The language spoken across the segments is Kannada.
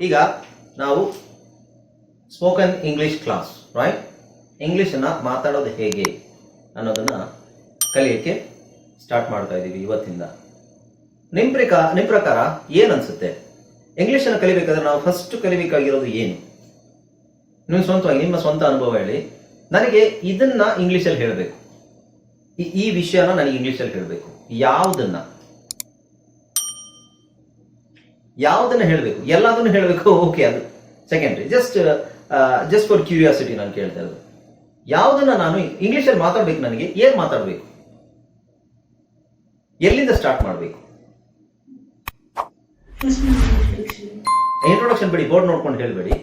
ಈಗ ನಾವು ಸ್ಪೋಕನ್ ಇಂಗ್ಲಿಷ್ ಕ್ಲಾಸ್ ರೈಟ್ ಇಂಗ್ಲೀಷನ್ನು ಮಾತಾಡೋದು ಹೇಗೆ ಅನ್ನೋದನ್ನು ಕಲಿಯೋಕ್ಕೆ ಸ್ಟಾರ್ಟ್ ಮಾಡ್ತಾ ಇದ್ದೀವಿ ಇವತ್ತಿಂದ. ನಿಮ್ಮ ಪ್ರಕಾರ ನಿಮ್ಮ ಪ್ರಕಾರ ಏನು ಅನ್ಸುತ್ತೆ? ಇಂಗ್ಲೀಷನ್ನು ಕಲಿಬೇಕಾದ್ರೆ ನಾವು ಫಸ್ಟ್ ಕಲಿಬೇಕಾಗಿರೋದು ಏನು? ನಿಮ್ಮ ಸ್ವಂತವಾಗಿ, ನಿಮ್ಮ ಸ್ವಂತ ಅನುಭವ ಹೇಳಿ. ನನಗೆ ಇದನ್ನ ಇಂಗ್ಲೀಷಲ್ಲಿ ಹೇಳಬೇಕು. ಈ ವಿಷಯನ ನನಗೆ ಇಂಗ್ಲೀಷಲ್ಲಿ ಹೇಳಬೇಕು. ಯಾವುದನ್ನ? ಯಾವುದನ್ನ ಹೇಳಬೇಕು? ಎಲ್ಲದನ್ನು ಹೇಳಬೇಕು? ಓಕೆ ಅದು secondary just just for curiosity ನಾನು ಕೇಳ್ತಾ ಇರೋದು. ಯಾವುದನ್ನ ನಾನು ಇಂಗ್ಲಿಷಲ್ಲಿ ಮಾತಾಡ್ಬೇಕು ನನಗೆ? ಏನ್ ಮಾತಾಡಬೇಕು? ಎಲ್ಲಿಂದ ಸ್ಟಾರ್ಟ್ ಮಾಡಬೇಕು? ಇಂಟ್ರೊಡಕ್ಷನ್ ಬಿಡಿ ಬೋರ್ಡ್ ನೋಡ್ಕೊಂಡು ಹೇಳಬೇಡಿ.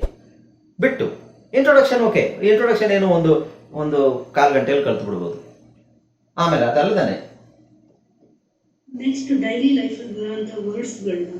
ಬಿಟ್ಟು. ಇಂಟ್ರೊಡಕ್ಷನ್ ಓಕೆ ಇಂಟ್ರೊಡಕ್ಷನ್ ಏನು ಒಂದು ಒಂದು ಕಾಲು ಗಂಟೆಯಲ್ಲಿ ಕಲ್ತು ಬಿಡ್ಬೋದು ಆಮೇಲೆ ಅದಲ್ಲದಾನೆ ನೆಕ್ಸ್ಟ್ ಡೈಲಿ ಲೈಫ್ ಬರುವಂತ ವರ್ಡ್ಸ್ಗಳನ್ನ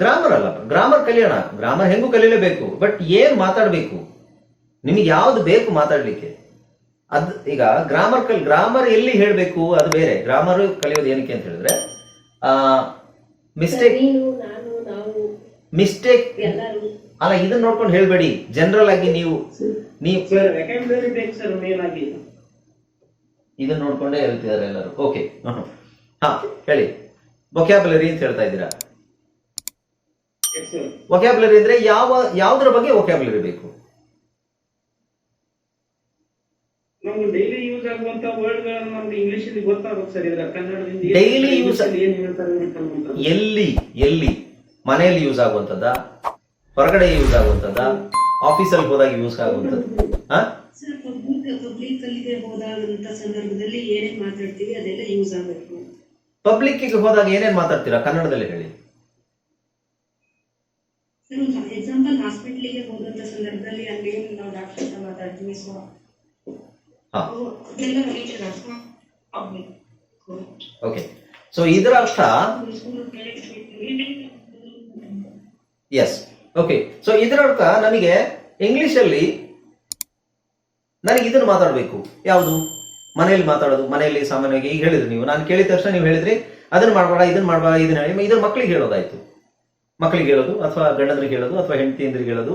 ಗ್ರಾಮರ್ ಅಲ್ಲ. ಗ್ರಾಮರ್ ಕಲಿಯೋಣ. ಗ್ರಾಮರ್ ಹೆಂಗೂ ಕಲಿಯಲೇಬೇಕು ಬಟ್ ಏನ್ ಮಾತಾಡ್ಬೇಕು? ನಿಮಗೆ ಯಾವ್ದು ಬೇಕು ಮಾತಾಡ್ಲಿಕ್ಕೆ? ಅದ್ ಈಗ ಗ್ರಾಮರ್ ಕಲ್ ಗ್ರಾಮರ್ ಎಲ್ಲಿ ಹೇಳ್ಬೇಕು? ಅದು ಬೇರೆ. ಗ್ರಾಮರ್ ಕಲಿಯೋದು ಏನಕ್ಕೆ ಅಂತ ಹೇಳಿದ್ರೆ ಆ ಮಿಸ್ಟೇಕ್ ನೀನು ನಾನು ಮಿಸ್ಟೇಕ್ ಎಲ್ಲರೂ. ಅಲ್ಲ ಇದನ್ನ ನೋಡ್ಕೊಂಡು ಹೇಳ್ಬೇಡಿ. ಜನರಲ್ ಆಗಿ ನೀವು ನೀವು ಇದನ್ನ ನೋಡ್ಕೊಂಡೇ ಹೇಳ್ತಿದ್ದಾರೆ ಎಲ್ಲರೂ. ಓಕೆ ಹಾ ಹೇಳಿ. ವೊಕ್ಯಾಬುಲರಿ ಅಂತ ಹೇಳ್ತಾ ಇದ್ದೀರಾ? ಸರ್ ಅಂದ್ರೆ ಯಾವ ಯಾವ್ದ್ರ ಬಗ್ಗೆ ವೊಕ್ಯಾಬ್ಯುಲರಿ ಬೇಕು? ನಮ್ಗೆ ಡೈಲಿ ಯೂಸ್ ಆಗುವಂತ ವರ್ಡ್ ಗಳನ್ನ ನಮ್ಗೆ ಇಂಗ್ಲಿಷ್ ಅಲ್ಲಿ ಗೊತ್ತಾಗುತ್ತೆ ಸರ್ ಇದ್ರ ಕನ್ನಡದಿಂದ ಡೈಲಿ ಯೂಸ್ ಅಲ್ಲಿ ಏನ್ ಹೇಳ್ತಾರೆ ಎಲ್ಲಿ ಎಲ್ಲಿ? ಮನೆಯಲ್ಲಿ ಯೂಸ್ ಆಗುವಂತದ್ದ ಹೊರಗಡೆ ಯೂಸ್ ಆಗುವಂತದ್ದ ಆಫೀಸಲ್ಲಿ ಹೋದಾಗ ಯೂಸ್ ಆಗುವಂತದ್ದು ಹಾ? ಸರ್ ಪಬ್ಲಿಕ್ ಪಬ್ಲಿಕ್ ಅಲ್ಲಿಗೆ ಹೋದಾಗಂತ ಸಂದರ್ಭದಲ್ಲಿ ಏನೇನ್ ಮಾತಾಡ್ತೀವಿ ಅದೆಲ್ಲ ಯೂಸ್ ಆಗಬೇಕು. ಪಬ್ಲಿಕ್ಕಿಗೆ ಹೋದಾಗ ಏನೇನ್ ಮಾತಾಡ್ತೀರಾ? ಕನ್ನಡದಲ್ಲಿ ಹೇಳಿ ಸರ್ ಒಂದು ಎಕ್ಸಾಂಪಲ್ ಹಾಸ್ಪಿಟ್ಲಿಗೆ ಹೋದಂತ ಸಂದರ್ಭದಲ್ಲಿ ಅಲ್ಲಿ ನಾವು ಮಾತಾಡ್ತೀನಿ ಸೊ ಓಕೆ. ಸೊ ಇದರ ಅರ್ಥ ಎಸ್ ಓಕೆ ಸೊ ಇದರ ಅರ್ಥ ನನಗೆ ಇಂಗ್ಲಿಷ್ ಅಲ್ಲಿ ನನಗೆ ಇದನ್ನು ಮಾತಾಡಬೇಕು. ಯಾವುದು? ಮನೆಯಲ್ಲಿ ಮಾತಾಡೋದು. ಮನೆಯಲ್ಲಿ ಸಾಮಾನ್ಯವಾಗಿ ಈಗ ಹೇಳಿದ್ರಿ ನೀವು. ನಾನು ಕೇಳಿದ ತಕ್ಷಣ ನೀವು ಹೇಳಿದ್ರಿ ಅದನ್ನ ಮಾಡಬೇಡ ಇದನ್ನ ಮಾಡಬೇಡ ಇದನ್ನ ಹೇಳಿ. ಇದನ್ನ ಮಕ್ಕಳಿಗೆ ಹೇಳೋದಾಯ್ತು. ಮಕ್ಕಳಿಗೆ ಹೇಳೋದು ಅಥವಾ ಗಂಡಂದ್ರಿಗೆ ಹೇಳೋದು ಅಥವಾ ಹೆಂಡತಿಯಂದ್ರಿಗೆ ಹೇಳೋದು.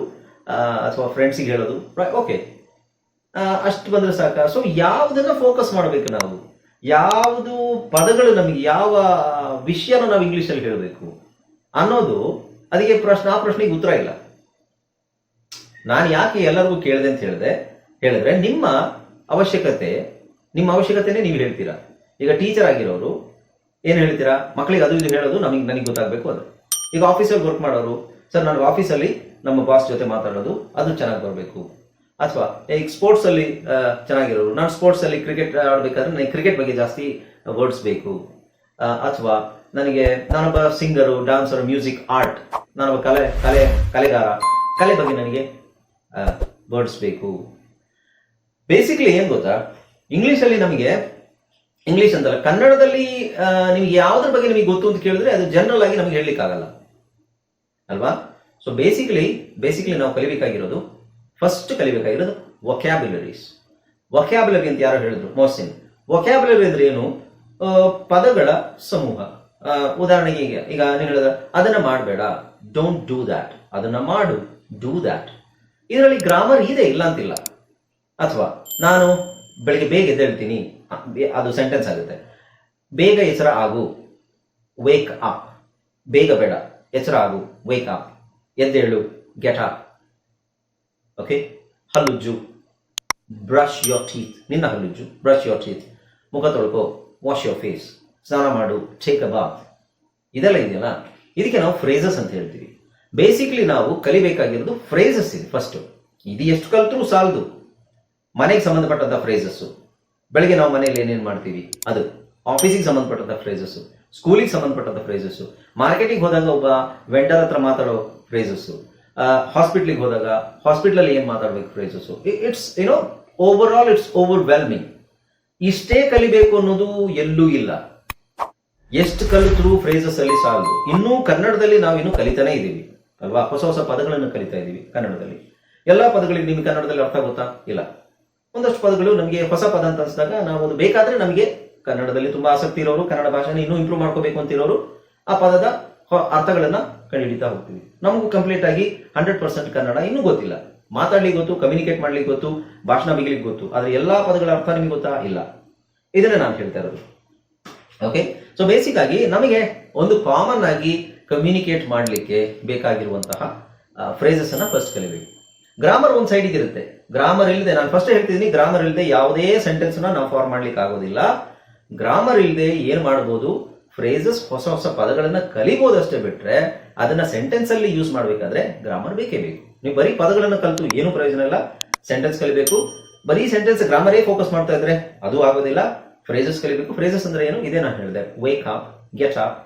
ಅಥವಾ ಫ್ರೆಂಡ್ಸಿಗೆ ಹೇಳೋದು. ಓಕೆ ಅಷ್ಟು ಬಂದ್ರೆ ಸಾಕ. ಸೊ ಯಾವುದನ್ನ ಫೋಕಸ್ ಮಾಡಬೇಕು ನಾವು? ಯಾವುದು ಪದಗಳು ನಮಗೆ ಯಾವ ವಿಷಯನ ನಾವು ಇಂಗ್ಲಿಷ್ ಅಲ್ಲಿ ಹೇಳಬೇಕು? ಅನ್ನೋದು ಅದಕ್ಕೆ ಪ್ರಶ್ನೆ, ಆ ಪ್ರಶ್ನೆಗೆ ಉತ್ತರ ಇಲ್ಲ. ನಾನು ಯಾಕೆ ಎಲ್ಲರಿಗೂ ಕೇಳಿದೆ ಅಂತ ಹೇಳಿದೆ? ಹೇಳಿದ್ರೆ ನಿಮ್ಮ ಅವಶ್ಯಕತೆ, ನಿಮ್ಮ ಅವಶ್ಯಕತೆನೇ ನೀವು ಹೇಳ್ತೀರಾ? ಈಗ ಟೀಚರ್ ಆಗಿರೋರು ಏನು ಹೇಳ್ತೀರಾ? ಮಕ್ಕಳಿಗೆ ಅದು ಇದು ಹೇಳೋದು ನಮಗೆ, ನನಗೆ ಗೊತ್ತಾಗಬೇಕು ಅದು. ಈಗ ಆಫೀಸಲ್ಲಿ ವರ್ಕ್ ಮಾಡೋರು, ಸರ್ ನನಗೆ ಆಫೀಸಲ್ಲಿ ನಮ್ಮ ಬಾಸ್ ಜೊತೆ ಮಾತಾಡೋದು, ಅದು ಚೆನ್ನಾಗಿ ಬರಬೇಕು. ಅಥವಾ ಈಗ ಸ್ಪೋರ್ಟ್ಸ್ ಅಲ್ಲಿ ಚೆನ್ನಾಗಿರೋರು. ನಾನು ಸ್ಪೋರ್ಟ್ಸ್ ಅಲ್ಲಿ ಕ್ರಿಕೆಟ್ ಆಡಬೇಕಾದ್ರೆ ನನಗೆ ಕ್ರಿಕೆಟ್ ಬಗ್ಗೆ ಜಾಸ್ತಿ ವರ್ಡ್ಸ್ ಬೇಕು. ಅಥವಾ, ನನಗೆ ನಾನೊಬ್ಬ ಸಿಂಗರು ಡಾನ್ಸರ್ ಮ್ಯೂಸಿಕ್ ಆರ್ಟ್ ನಾನೊಬ್ಬ ಕಲೆ ಕಲೆ, ಕಲೆಗಾರ, ಕಲೆ ಬಗ್ಗೆ ನನಗೆ ವರ್ಡ್ಸ್ ಬೇಕು. ಬೇಸಿಕ್ಲಿ ಏನು ಗೊತ್ತಾ? ಇಂಗ್ಲಿಷಲ್ಲಿ ನಮಗೆ ಇಂಗ್ಲಿಷ್ ಅಂತಲ್ಲ, ಕನ್ನಡದಲ್ಲಿ ನಿಮ್ಗೆ ಯಾವ್ದ್ರ ಬಗ್ಗೆ ನಿಮಗೆ ಗೊತ್ತು ಅಂತ ಕೇಳಿದ್ರೆ ಅದು ಜನರಲ್ ಆಗಿ ನಮಗೆ ಹೇಳಲಿಕ್ಕೆ ಆಗಲ್ಲ ಅಲ್ವಾ? ಸೊ ಬೇಸಿಕಲಿ ಬೇಸಿಕಲಿ ನಾವು ಕಲಿಬೇಕಾಗಿರೋದು ಫಸ್ಟ್ ಕಲಿಬೇಕಾಗಿರೋದು ವೊಕ್ಯಾಬ್ಯುಲರೀಸ್ ವೊಕ್ಯಾಬ್ಯುಲರಿ ಅಂತ ಯಾರು ಹೇಳಿದ್ರು ಮೋಸಿನ್ ವೊಕ್ಯಾಬ್ಯುಲರಿ ಅಂದ್ರೆ ಏನು? ಪದಗಳ ಸಮೂಹ. ಉದಾಹರಣೆಗೆ ಈಗ ಈಗ ನೀನು ಹೇಳಿದ, ಅದನ್ನ ಮಾಡಬೇಡ. ಡೋಂಟ್ ಡೂ ದ್ಯಾಟ್ ಅದನ್ನ ಮಾಡು. ಡೂ ದ್ಯಾಟ್ ಇದರಲ್ಲಿ ಗ್ರಾಮರ್ ಇದೆ, ಇಲ್ಲ ಅಂತಿಲ್ಲ. ಅಥವಾ ನಾನು ಬೆಳಿಗ್ಗೆ ಬೇಗ ಎದ್ದೇಳ್ತೀನಿ. ಅದು ಸೆಂಟೆನ್ಸ್ ಆಗುತ್ತೆ. ಬೇಗ ಹೆಸರ ಆಗು. ವೇಕ್ ಅಪ್ ಬೇಗ ಬೇಡ. ಹೆಸರ ಆಗು. ವೇಕ್ ಅಪ್ ಎದ್ದೇಳು ಗೆಟ್ ಓಕೆ ಹಲ್ಲುಜ್ಜು. ಬ್ರಷ್ ಯೋರ್ ಟೀತ್ ನಿನ್ನ ಹಲ್ಲುಜ್ಜು. ಬ್ರಷ್ ಯೋರ್ ಟೀತ್ ಮುಖ ತೊಳ್ಕೊ. ವಾಶ್ ಯೋರ್ ಫೇಸ್ ಸ್ನಾನ ಮಾಡು. ಟೇಕ್ ಅ ಬಾತ್ ಇದೆಲ್ಲ ಇದೆಯಲ್ಲ? ಇದಕ್ಕೆ ನಾವು ಫ್ರೇಸಸ್ ಅಂತ ಹೇಳ್ತೀವಿ. ಬೇಸಿಕ್ಲಿ ನಾವು ಕಲಿಬೇಕಾಗಿರೋದು ಫ್ರೇಸಸ್ ಇದೆ ಫಸ್ಟ್ ಇದು ಎಷ್ಟು ಕಲ್ತರೂ ಸಾಲದು. ಮನೆಗೆ ಸಂಬಂಧಪಟ್ಟಂತ ಫ್ರೇಸಸ್ಸು ಬೆಳಗ್ಗೆ ನಾವು ಮನೆಯಲ್ಲಿ ಏನೇನು ಮಾಡ್ತೀವಿ? ಅದು. ಆಫೀಸಿಗೆ ಸಂಬಂಧಪಟ್ಟಂತ ಫ್ರೇಸಸ್ಸು ಸ್ಕೂಲಿಗೆ ಸಂಬಂಧಪಟ್ಟಂತ ಫ್ರೇಸಸ್ಸು ಮಾರ್ಕೆಟಿಗೆ ಹೋದಾಗ ಒಬ್ಬ ವೆಂಡರ್ ಹತ್ರ ಮಾತಾಡೋ ಫ್ರೇಸಸ್ಸು ಹಾಸ್ಪಿಟ್ಲಿಗೆ ಹೋದಾಗ ಹಾಸ್ಪಿಟ್ಲಲ್ಲಿ ಏನು ಮಾತಾಡ್ಬೇಕು ಫ್ರೇಸಸ್ಸು ಇಟ್ಸ್ ಏನೋ over all it's overwhelming ಇಷ್ಟೇ ಕಲಿಬೇಕು ಅನ್ನೋದು ಎಲ್ಲೂ ಇಲ್ಲ. ಎಷ್ಟು ಕಲಿತರೂ ಫ್ರೇಸಸ್ ಅಲ್ಲಿ ಸಾಲದು. ಇನ್ನೂ ಕನ್ನಡದಲ್ಲಿ ನಾವು ಇನ್ನೂ ಕಲಿತಾನೇ ಇದ್ದೀವಿ ಅಲ್ವಾ? ಹೊಸ ಹೊಸ ಪದಗಳನ್ನು ಕಲಿತಾ ಇದ್ದೀವಿ ಕನ್ನಡದಲ್ಲಿ. ಎಲ್ಲ ಪದಗಳಿಗೆ ನಿಮಗೆ ಕನ್ನಡದಲ್ಲಿ ಅರ್ಥ ಗೊತ್ತಾ ಇಲ್ಲ. ಒಂದಷ್ಟು ಪದಗಳು ನಮಗೆ ಹೊಸ ಪದ ಅಂತ ಅನ್ಸಿದಾಗ ನಾವು ಒಂದು ಬೇಕಾದ್ರೆ ನಮಗೆ ಕನ್ನಡದಲ್ಲಿ ತುಂಬಾ ಆಸಕ್ತಿ ಇರೋರು, ಕನ್ನಡ ಭಾಷೆನ ಇನ್ನೂ ಇಂಪ್ರೂವ್ ಮಾಡ್ಕೋಬೇಕು ಅಂತಿರೋರು ಆ ಪದದ ಹೊ- ಅರ್ಥಗಳನ್ನ ಕಂಡುಹಿಡಿತಾ ಹೋಗ್ತೀವಿ. ನಮಗೂ ಕಂಪ್ಲೀಟ್ ಆಗಿ ಹಂಡ್ರೆಡ್ ಪರ್ಸೆಂಟ್ ಕನ್ನಡ ಇನ್ನೂ ಗೊತ್ತಿಲ್ಲ. ಮಾತಾಡ್ಲಿಕ್ಕೆ ಗೊತ್ತು ಕಮ್ಯುನಿಕೇಟ್ ಮಾಡ್ಲಿಕ್ಕೆ ಗೊತ್ತು, ಭಾಷಣ ಬಿಗ್ಲಿಕ್ಕೆ ಗೊತ್ತು, ಆದರೆ ಎಲ್ಲಾ ಪದಗಳ ಅರ್ಥ ನಿಮಗೆ ಗೊತ್ತಾ? ಇಲ್ಲ. ಇದನ್ನೇ ನಾನು ಹೇಳ್ತಾ ಇರೋದು. ಓಕೆ ಸೊ ಬೇಸಿಕ್ ಆಗಿ ನಮಗೆ ಒಂದು ಕಾಮನ್ ಆಗಿ ಕಮ್ಯುನಿಕೇಟ್ ಮಾಡಲಿಕ್ಕೆ ಬೇಕಾಗಿರುವಂತಹ ಫ್ರೇಸಸ್ ಅನ್ನ ಫಸ್ಟ್ ಕಲಿಬೇಕು. ಗ್ರಾಮರ್ ಒಂದು ಸೈಡಿಗೆ ಇರುತ್ತೆ ಗ್ರಾಮರ್ ಇಲ್ಲದೆ ನಾನು ಫಸ್ಟ್ ಹೇಳ್ತಿದ್ದೀನಿ ಗ್ರಾಮರ್ ಇಲ್ಲದೆ ಯಾವುದೇ ಸೆಂಟೆನ್ಸ್ ನಾವು ಫಾರ್ಮ್ ಮಾಡ್ಲಿಕ್ಕೆ ಆಗೋದಿಲ್ಲ. ಗ್ರಾಮರ್ ಇಲ್ಲದೆ ಏನು ಮಾಡ್ಬೋದು? ಫ್ರೇಸಸ್ ಹೊಸ ಹೊಸ ಪದಗಳನ್ನ ಕಲಿಬಹುದಷ್ಟೇ ಬಿಟ್ರೆ ಅದನ್ನ ಸೆಂಟೆನ್ಸ್ ಅಲ್ಲಿ ಯೂಸ್ ಮಾಡಬೇಕಾದ್ರೆ ಗ್ರಾಮರ್ ಬೇಕೇ ಬೇಕು. ನೀವು ಬರೀ ಪದಗಳನ್ನ ಕಲಿತು ಏನು ಪ್ರಯೋಜನ ಇಲ್ಲ. ಸೆಂಟೆನ್ಸ್ ಕಲಿಬೇಕು. ಬರೀ ಸೆಂಟೆನ್ಸ್ ಗ್ರಾಮರೇ ಫೋಕಸ್ ಮಾಡ್ತಾ ಇದ್ರೆ ಅದು ಆಗೋದಿಲ್ಲ. ಫ್ರೇಸಸ್ ಕಲಿಬೇಕು. ಫ್ರೇಸಸ್ ಅಂದ್ರೆ ಏನು? ಇದೇ ನಾನು ಹೇಳಿದೆ. Wake up get up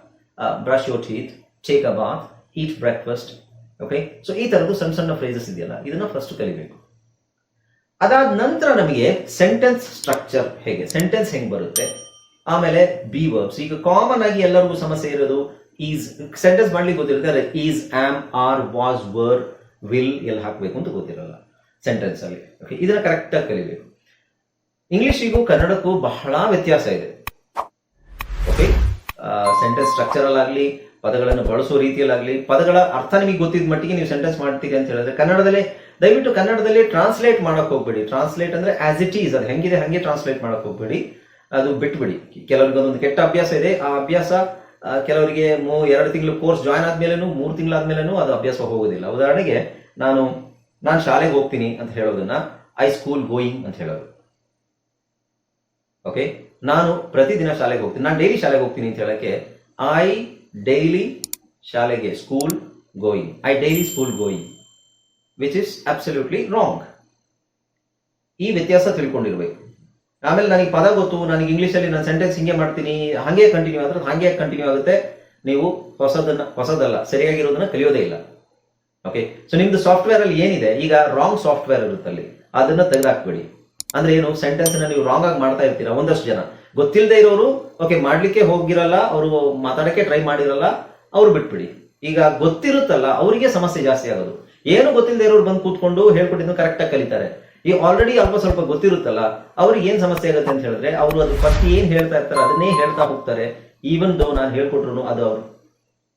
brush your teeth take a bath eat breakfast okay so ಈ ತರದ್ದು ಸಣ್ಣ ಸಣ್ಣ ಫ್ರೇಸಸ್ ಇದೆಯಲ್ಲ. ಇದನ್ನ ಫಸ್ಟ್ ಕಲಿಬೇಕು. ಅದಾದ ನಂತರ ನಮಗೆ ಸೆಂಟೆನ್ಸ್ ಸ್ಟ್ರಕ್ಚರ್ ಹೇಗೆ? ಸೆಂಟೆನ್ಸ್ ಹೆಂಗ್ ಬರುತ್ತೆ? ಆಮೇಲೆ ಬಿ ವರ್ಬ್ಸ್ ಈಗ ಕಾಮನ್ ಆಗಿ ಎಲ್ಲರಿಗೂ ಸಮಸ್ಯೆ ಇರೋದು ಈಸ್ ಸೆಂಟೆನ್ಸ್ ಮಾಡ್ಲಿಕ್ಕೆ ಗೊತ್ತಿರುತ್ತೆ is am are was were will ಎಲ್ಲ ಹಾಕ್ಬೇಕು ಅಂತ ಗೊತ್ತಿರಲ್ಲ ಸೆಂಟೆನ್ಸ್ ಅಲ್ಲಿ. ಓಕೆ ಇದನ್ನ ಕರೆಕ್ಟ್ ಆಗಿ ಕಲಿಬೇಕು. ಇಂಗ್ಲಿಷಿಗೂ ಕನ್ನಡಕ್ಕೂ ಬಹಳ ವ್ಯತ್ಯಾಸ ಇದೆ. ಓಕೆ ಸೆಂಟೆನ್ಸ್ ಸ್ಟ್ರಕ್ಚರಲ್ ಆಗಲಿ, ಪದಗಳನ್ನು ಬಳಸೋ ರೀತಿಯಲ್ಲಾಗಲಿ ಪದಗಳ ಅರ್ಥ ನಿಮಗೆ ಗೊತ್ತಿದ್ದ ಮಟ್ಟಿಗೆ ನೀವು ಸೆಂಟೆನ್ಸ್ ಮಾಡ್ತೀರಿ ಅಂತ ಹೇಳಿದ್ರೆ ಕನ್ನಡದಲ್ಲೇ, ದಯವಿಟ್ಟು ಕನ್ನಡದಲ್ಲಿ ಟ್ರಾನ್ಸ್ಲೇಟ್ ಮಾಡಕ್ ಹೋಗ್ಬೇಡಿ. ಟ್ರಾನ್ಸ್ಲೇಟ್ ಅಂದ್ರೆ ಆಸ್ ಇಟ್ ಈಸ್ ಅದು ಹೆಂಗಿದೆ, ಹಂಗೆ ಟ್ರಾನ್ಸ್ಲೇಟ್ ಮಾಡಕ್ ಹೋಗ್ಬೇಡಿ. ಅದು ಬಿಟ್ಬಿಡಿ. ಕೆಲವರಿಗೆ ಒಂದೊಂದು ಕೆಟ್ಟ ಅಭ್ಯಾಸ ಇದೆ. ಆ ಅಭ್ಯಾಸ ಕೆಲವರಿಗೆ ಮೂ, ಎರಡು ತಿಂಗಳು ಕೋರ್ಸ್ ಜಾಯ್ನ್ ಆದ್ಮೇಲೆನೂ, ಮೂರು ತಿಂಗಳಾದ್ಮೇಲೆನೂ ಅದು ಅಭ್ಯಾಸ ಹೋಗೋದಿಲ್ಲ. ಉದಾಹರಣೆಗೆ, ನಾನು ನಾನು ಶಾಲೆಗೆ ಹೋಗ್ತೀನಿ ಅಂತ ಹೇಳೋದನ್ನ ಐ ಸ್ಕೂಲ್ ಗೋಯಿಂಗ್ ಅಂತ ಹೇಳೋದು. ಓಕೆ? ನಾನು ಪ್ರತಿದಿನ ಶಾಲೆಗೆ ಹೋಗ್ತೀನಿ. ನಾನು ಡೈಲಿ ಶಾಲೆಗೆ ಹೋಗ್ತೀನಿ ಅಂತ ಹೇಳಕ್ಕೆ ಐ ಡೈಲಿ ಶಾಲೆಗೆ school going. I daily school going, which is absolutely wrong. ಈ ವ್ಯತ್ಯಾಸ ತಿಳ್ಕೊಂಡಿರ್ಬೇಕು. ಆಮೇಲೆ ನನಗೆ ಪದ ಗೊತ್ತು, ನನಗೆ ಇಂಗ್ಲೀಷಲ್ಲಿ ನಾನು ಸೆಂಟೆನ್ಸ್ ಹಿಂಗೆ ಮಾಡ್ತೀನಿ, ಹಾಗೆ ಕಂಟಿನ್ಯೂ ಆದ್ರೆ ಹಾಗೆ ಕಂಟಿನ್ಯೂ ಆಗುತ್ತೆ. ನೀವು ಹೊಸದನ್ನ, ಹೊಸದಲ್ಲ, ಸರಿಯಾಗಿರೋದನ್ನ ಕಲಿಯೋದೇ ಇಲ್ಲ. ಓಕೆ ಸೊ ನಿಮ್ದು ಸಾಫ್ಟ್ವೇರ್ ಅಲ್ಲಿ ಏನಿದೆ? ಈಗ ರಾಂಗ್ ಸಾಫ್ಟ್ವೇರ್ ಇರುತ್ತೆ ಅಲ್ಲಿ. ಅದನ್ನ ತೆಗೆದಾಕ್ಬೇಡಿ. ಅಂದ್ರೆ ಏನು? ಸೆಂಟೆನ್ಸ್ ನೀವು ರಾಂಗ್ ಆಗಿ ಮಾಡ್ತಾ ಇರ್ತೀರಾ? ಒಂದಷ್ಟು ಜನ. ಗೊತ್ತಿಲ್ಲದೆ ಇರೋರು ಓಕೆ ಮಾಡ್ಲಿಕ್ಕೆ ಹೋಗಿರಲ್ಲ, ಅವರು ಮಾತಾಡಕ್ಕೆ ಟ್ರೈ ಮಾಡಿರಲ್ಲ, ಅವ್ರು ಬಿಟ್ಬಿಡಿ. ಈಗ ಗೊತ್ತಿರುತ್ತಲ್ಲ, ಅವರಿಗೆ ಸಮಸ್ಯೆ ಜಾಸ್ತಿ ಆಗೋದು. ಏನು ಗೊತ್ತಿಲ್ಲದೆ ಇರೋರು ಬಂದು ಕೂತ್ಕೊಂಡು ಹೇಳ್ಕೊಟ್ಟಿದ್ದು ಕರೆಕ್ಟ್ ಆಗಿ ಕಲಿತಾರೆ. ಈ ಆಲ್ರೆಡಿ ಅಲ್ಪ ಸ್ವಲ್ಪ ಗೊತ್ತಿರುತ್ತಲ್ಲ, ಅವ್ರಿಗೆ ಏನ್ ಸಮಸ್ಯೆ ಆಗುತ್ತೆ ಅಂತ ಹೇಳಿದ್ರೆ, ಅವರು ಅದು ಫಸ್ಟ್ ಏನ್ ಹೇಳ್ತಾ ಇರ್ತಾರೆ, ಅದನ್ನೇ ಹೇಳ್ತಾ ಹೋಗ್ತಾರೆ. ಈವನ್ ದೋ ನಾನು ಹೇಳ್ಕೊಟ್ರು ಅದು ಅವರು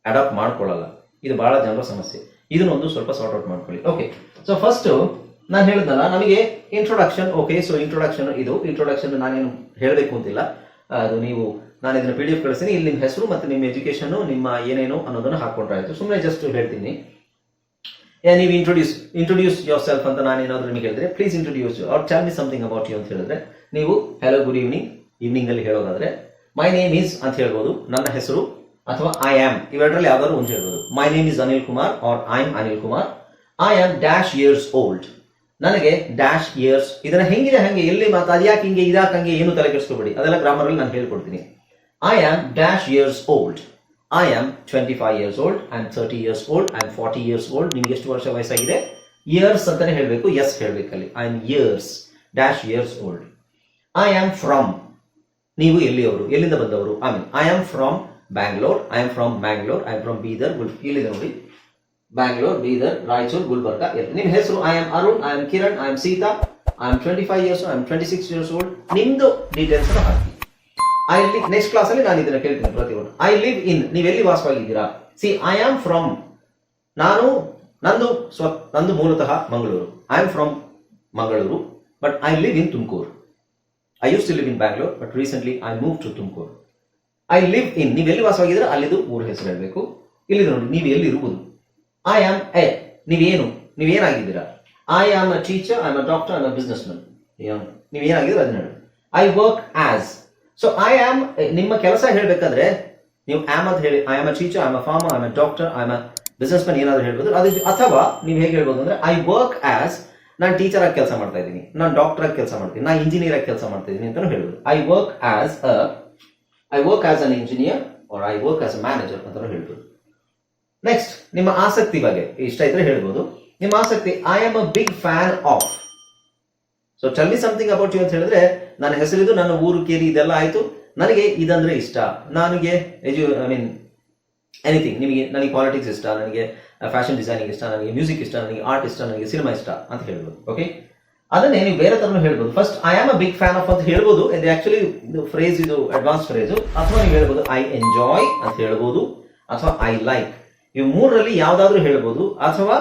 ಅಡಾಪ್ಟ್ ಮಾಡ್ಕೊಳ್ಳಲ್ಲ. ಇದು ಬಹಳ ಜನರ ಸಮಸ್ಯೆ. ಇದನ್ನೊಂದು ಸ್ವಲ್ಪ ಸಾರ್ಟ್ ಔಟ್ ಮಾಡ್ಕೊಳ್ಳಿ. ಓಕೆ ಸೊ ಫಸ್ಟ್ ನಾನು ಹೇಳಿದ್ನಲ್ಲ ನಮಗೆ ಇಂಟ್ರೊಡಕ್ಷನ್ ಓಕೆ ಸೊ ಇಂಟ್ರೊಡಕ್ಷನ್ ಇದು. ಇಂಟ್ರೊಡಕ್ಷನ್ ನಾನೇನು ಹೇಳಬೇಕು ಅಂತಿಲ್ಲ. ಅದು ನೀವು, ನಾನು ಇದನ್ನ ಪಿ ಡಿ ಕಳಿಸ್ತೀನಿ. ಇಲ್ಲಿ ನಿಮ್ಮ ಹೆಸರು ಮತ್ತು ನಿಮ್ಮ ಎಜುಕೇಶನ್ ನಿಮ್ಮ ಏನೇನು ಅನ್ನೋದನ್ನ ಹಾಕೊಂಡ್ರೆ ಸುಮ್ಮನೆ ಜಸ್ಟ್ ಹೇಳ್ತೀನಿ. ನೀವು ಇಂಟ್ರೊಡ್ಯೂಸ್ ಇಂಟ್ರೊಡ್ಯೂಸ್ ಯೋರ್ ಸೆಲ್ಫ್ ಅಂತ ನಾನು ಏನಾದ್ರು ನಿಮಗೆ ಹೇಳಿದ್ರೆ ಪ್ಲೀಸ್ ಇಂಟ್ರೊಡ್ಯೂಸ್ ಅವ್ರು tell me something about you ಅಂತ ಹೇಳಿದ್ರೆ, ನೀವು ಹೆಲೋ ಗುಡ್ ಈವ್ನಿಂಗ್ ಈವ್ನಿಂಗ್ ಅಲ್ಲಿ ಹೇಳೋದಾದ್ರೆ ಮೈ ನೇಮ್ ಈಸ್ ಅಂತ ಹೇಳ್ಬೋದು, ನನ್ನ ಹೆಸರು, ಅಥವಾ ಐ ಆಮ್ ಇವೆರಡರಲ್ಲಿ ಯಾವ್ದಾದ್ರು ಒಂದು ಹೇಳ್ಬೋದು. My name is Anil Kumar or I am Anil Kumar I am dash years old ನನಗೆ ಡ್ಯಾಶ್ ಇಯರ್ಸ್ ಇದನ್ನ ಹೆಂಗಿದೆ, ಹಂಗೆ, ಎಲ್ಲಿ ಮಾತು ಅದ್ಯಾಕೆ ಹಿಂಗೆ ಇದಾಕ್ ಹಂಗೆ, ಏನು ತಲೆ ಕೆಡಿಸ್ಕೋಬೇಡಿ. ಅದೆಲ್ಲ ಗ್ರಾಮರ್ ಅಲ್ಲಿ ನಾನು ಹೇಳ್ಕೊಡ್ತೀನಿ. I am dash years old I am twenty five years old I am thirty years old I am forty years old ನಿಮ್ಗೆ ಎಷ್ಟು ವರ್ಷ ವಯಸ್ಸಾಗಿದೆ ಇಯರ್ಸ್ ಅಂತಾನೆ ಹೇಳಬೇಕು S ಹೇಳಬೇಕಲ್ಲಿ I am years dash years old I am from ನೀವು ಎಲ್ಲಿಯವರು ಎಲ್ಲಿಂದ ಬಂದವರು I mean I am from Bangalore I am from Bangalore I am from Bidar ಗುಲ್ ಇಲ್ಲಿದೆ ನೋಡಿ ಬ್ಯಾಂಗ್ಳೂರ್ ಬೀದರ್ ರಾಯಚೂರ್ ಗುಲ್ಬರ್ಗ. ನಿಮ್ಮ ಹೆಸರು I am Arun I am Kiran I am Sita I am twenty five years I am twenty six years old ನಿಮ್ದು ಡೀಟೇಲ್ಸ್ ಹಾಕಿ ಐ ಲಿವ್ ನೆಕ್ಸ್ಟ್ ಕ್ಲಾಸ್ ಅಲ್ಲಿ ನಾನು ಇದನ್ನ ಕೇಳ್ತೀನಿ ಪ್ರತಿಯೊಂದು ಐ ಲಿವ್ ಇನ್ ನೀವು ಎಲ್ಲಿ ವಾಸವಾಗಿದ್ದೀರಾ? ಸಿ ಐ ಆಮ್ ಫ್ರಮ್ ನಾನು, ನಂದು ಸ್ವ, ನಂದು ಮೂಲತಃ Mangaluru. I am from Mangaluru but I live in Tumakuru. I use to live in Bangalore but recently I move to Tumakuru. I live in ನೀವು ಎಲ್ಲಿ ವಾಸವಾಗಿದ್ರೆ ಅಲ್ಲಿದು ಊರು ಹೆಸರು ಹೇಳಬೇಕು. ಇಲ್ಲಿ ನೋಡಿ, ನೀವು ಎಲ್ಲಿ ಇರುವುದು ಐ ಆಮ್ ಎ ನೀವೇನು ನೀವೇನಾಗಿದ್ದೀರಾ I am a teacher I am a doctor I am a businessman ನೀವೇನಾಗಿದ್ರೆ ಅದನ್ನ ಹೇಳಿ. I work as so I am ನಿಮ್ಮ ಕೆಲಸ ಹೇಳ್ಬೇಕಂದ್ರೆ, ನೀವು ಆಮ್ ಅಂತ ಹೇಳಿ I am a teacher I am a farmer I am a doctor I am a businessman ಏನಾದ್ರು ಹೇಳ್ಬೋದು. ಅದು ಅಥವಾ ನೀವು ಹೇಗೆ ಹೇಳ್ಬೋದು ಅಂದ್ರೆ ಐ ವರ್ಕ್ ಆಸ್ ನಾನು ಟೀಚರ್ ಆಗಿ ಕೆಲಸ ಮಾಡ್ತಾ ಇದ್ದೀನಿ, ನಾನು ಡಾಕ್ಟರ್ ಆಗಿ ಕೆಲಸ ಮಾಡ್ತೀನಿ, ನಾನು ಇಂಜಿನಿಯರ್ ಆಗಿ ಕೆಲಸ ಮಾಡ್ತಾ ಇದ್ದೀನಿ ಅಂತಾನು ಹೇಳ್ಬೋದು. I work as a I work as an engineer or I work as a manager ಅಂತಾನು ಹೇಳ್ಬೋದು. ನೆಕ್ಸ್ಟ್ ನಿಮ್ಮ ಆಸಕ್ತಿ ಬಗ್ಗೆ ಇಷ್ಟ ಇದ್ರೆ ಹೇಳ್ಬೋದು. ನಿಮ್ಮ ಆಸಕ್ತಿ I am a big fan of so tell me something about you ಅಂತ ಹೇಳಿದ್ರೆ, ನನ್ನ ಹೆಸರಿದು ನನ್ನ ಊರು ಕೇರಿ, ಇದೆಲ್ಲ ಆಯ್ತು. ನನಗೆ ಇದಂದ್ರೆ ಇಷ್ಟ. ನನಗೆ ಎಜು ಐ ಮೀನ್ ಎನಿಥಿಂಗ್ ನಿಮಗೆ, ನನಗೆ ಪಾಲಿಟಿಕ್ಸ್ ಇಷ್ಟ, ನನಗೆ ಫ್ಯಾಷನ್ ಡಿಸೈನಿಂಗ್ ಇಷ್ಟ, ನನಗೆ ಮ್ಯೂಸಿಕ್ ಇಷ್ಟ, ನನಗೆ ಆರ್ಟ್ ಇಷ್ಟ, ನನಗೆ ಸಿನಿಮಾ ಇಷ್ಟ ಅಂತ ಹೇಳ್ಬೋದು. ಓಕೆ ಅದನ್ನೇ ನೀವು ಬೇರೆ ತರನು ಹೇಳ್ಬೋದು. First I am a big fan of ಅಂತ ಹೇಳ್ಬೋದು. ಇದು ಆಕ್ಚುಲಿ ಫ್ರೇಸ್ ಇದು ಅಡ್ವಾನ್ಸ್ ಫ್ರೇಸ್ ಅಥವಾ ನೀವು ಹೇಳ್ಬೋದು ಐ ಎಂಜಾಯ್ ಅಂತ ಹೇಳ್ಬೋದು. ಅಥವಾ ಐ ಲೈಕ್ ಇವು ಮೂರರಲ್ಲಿ ಯಾವ್ದಾದ್ರು ಹೇಳ್ಬೋದು. ಅಥವಾ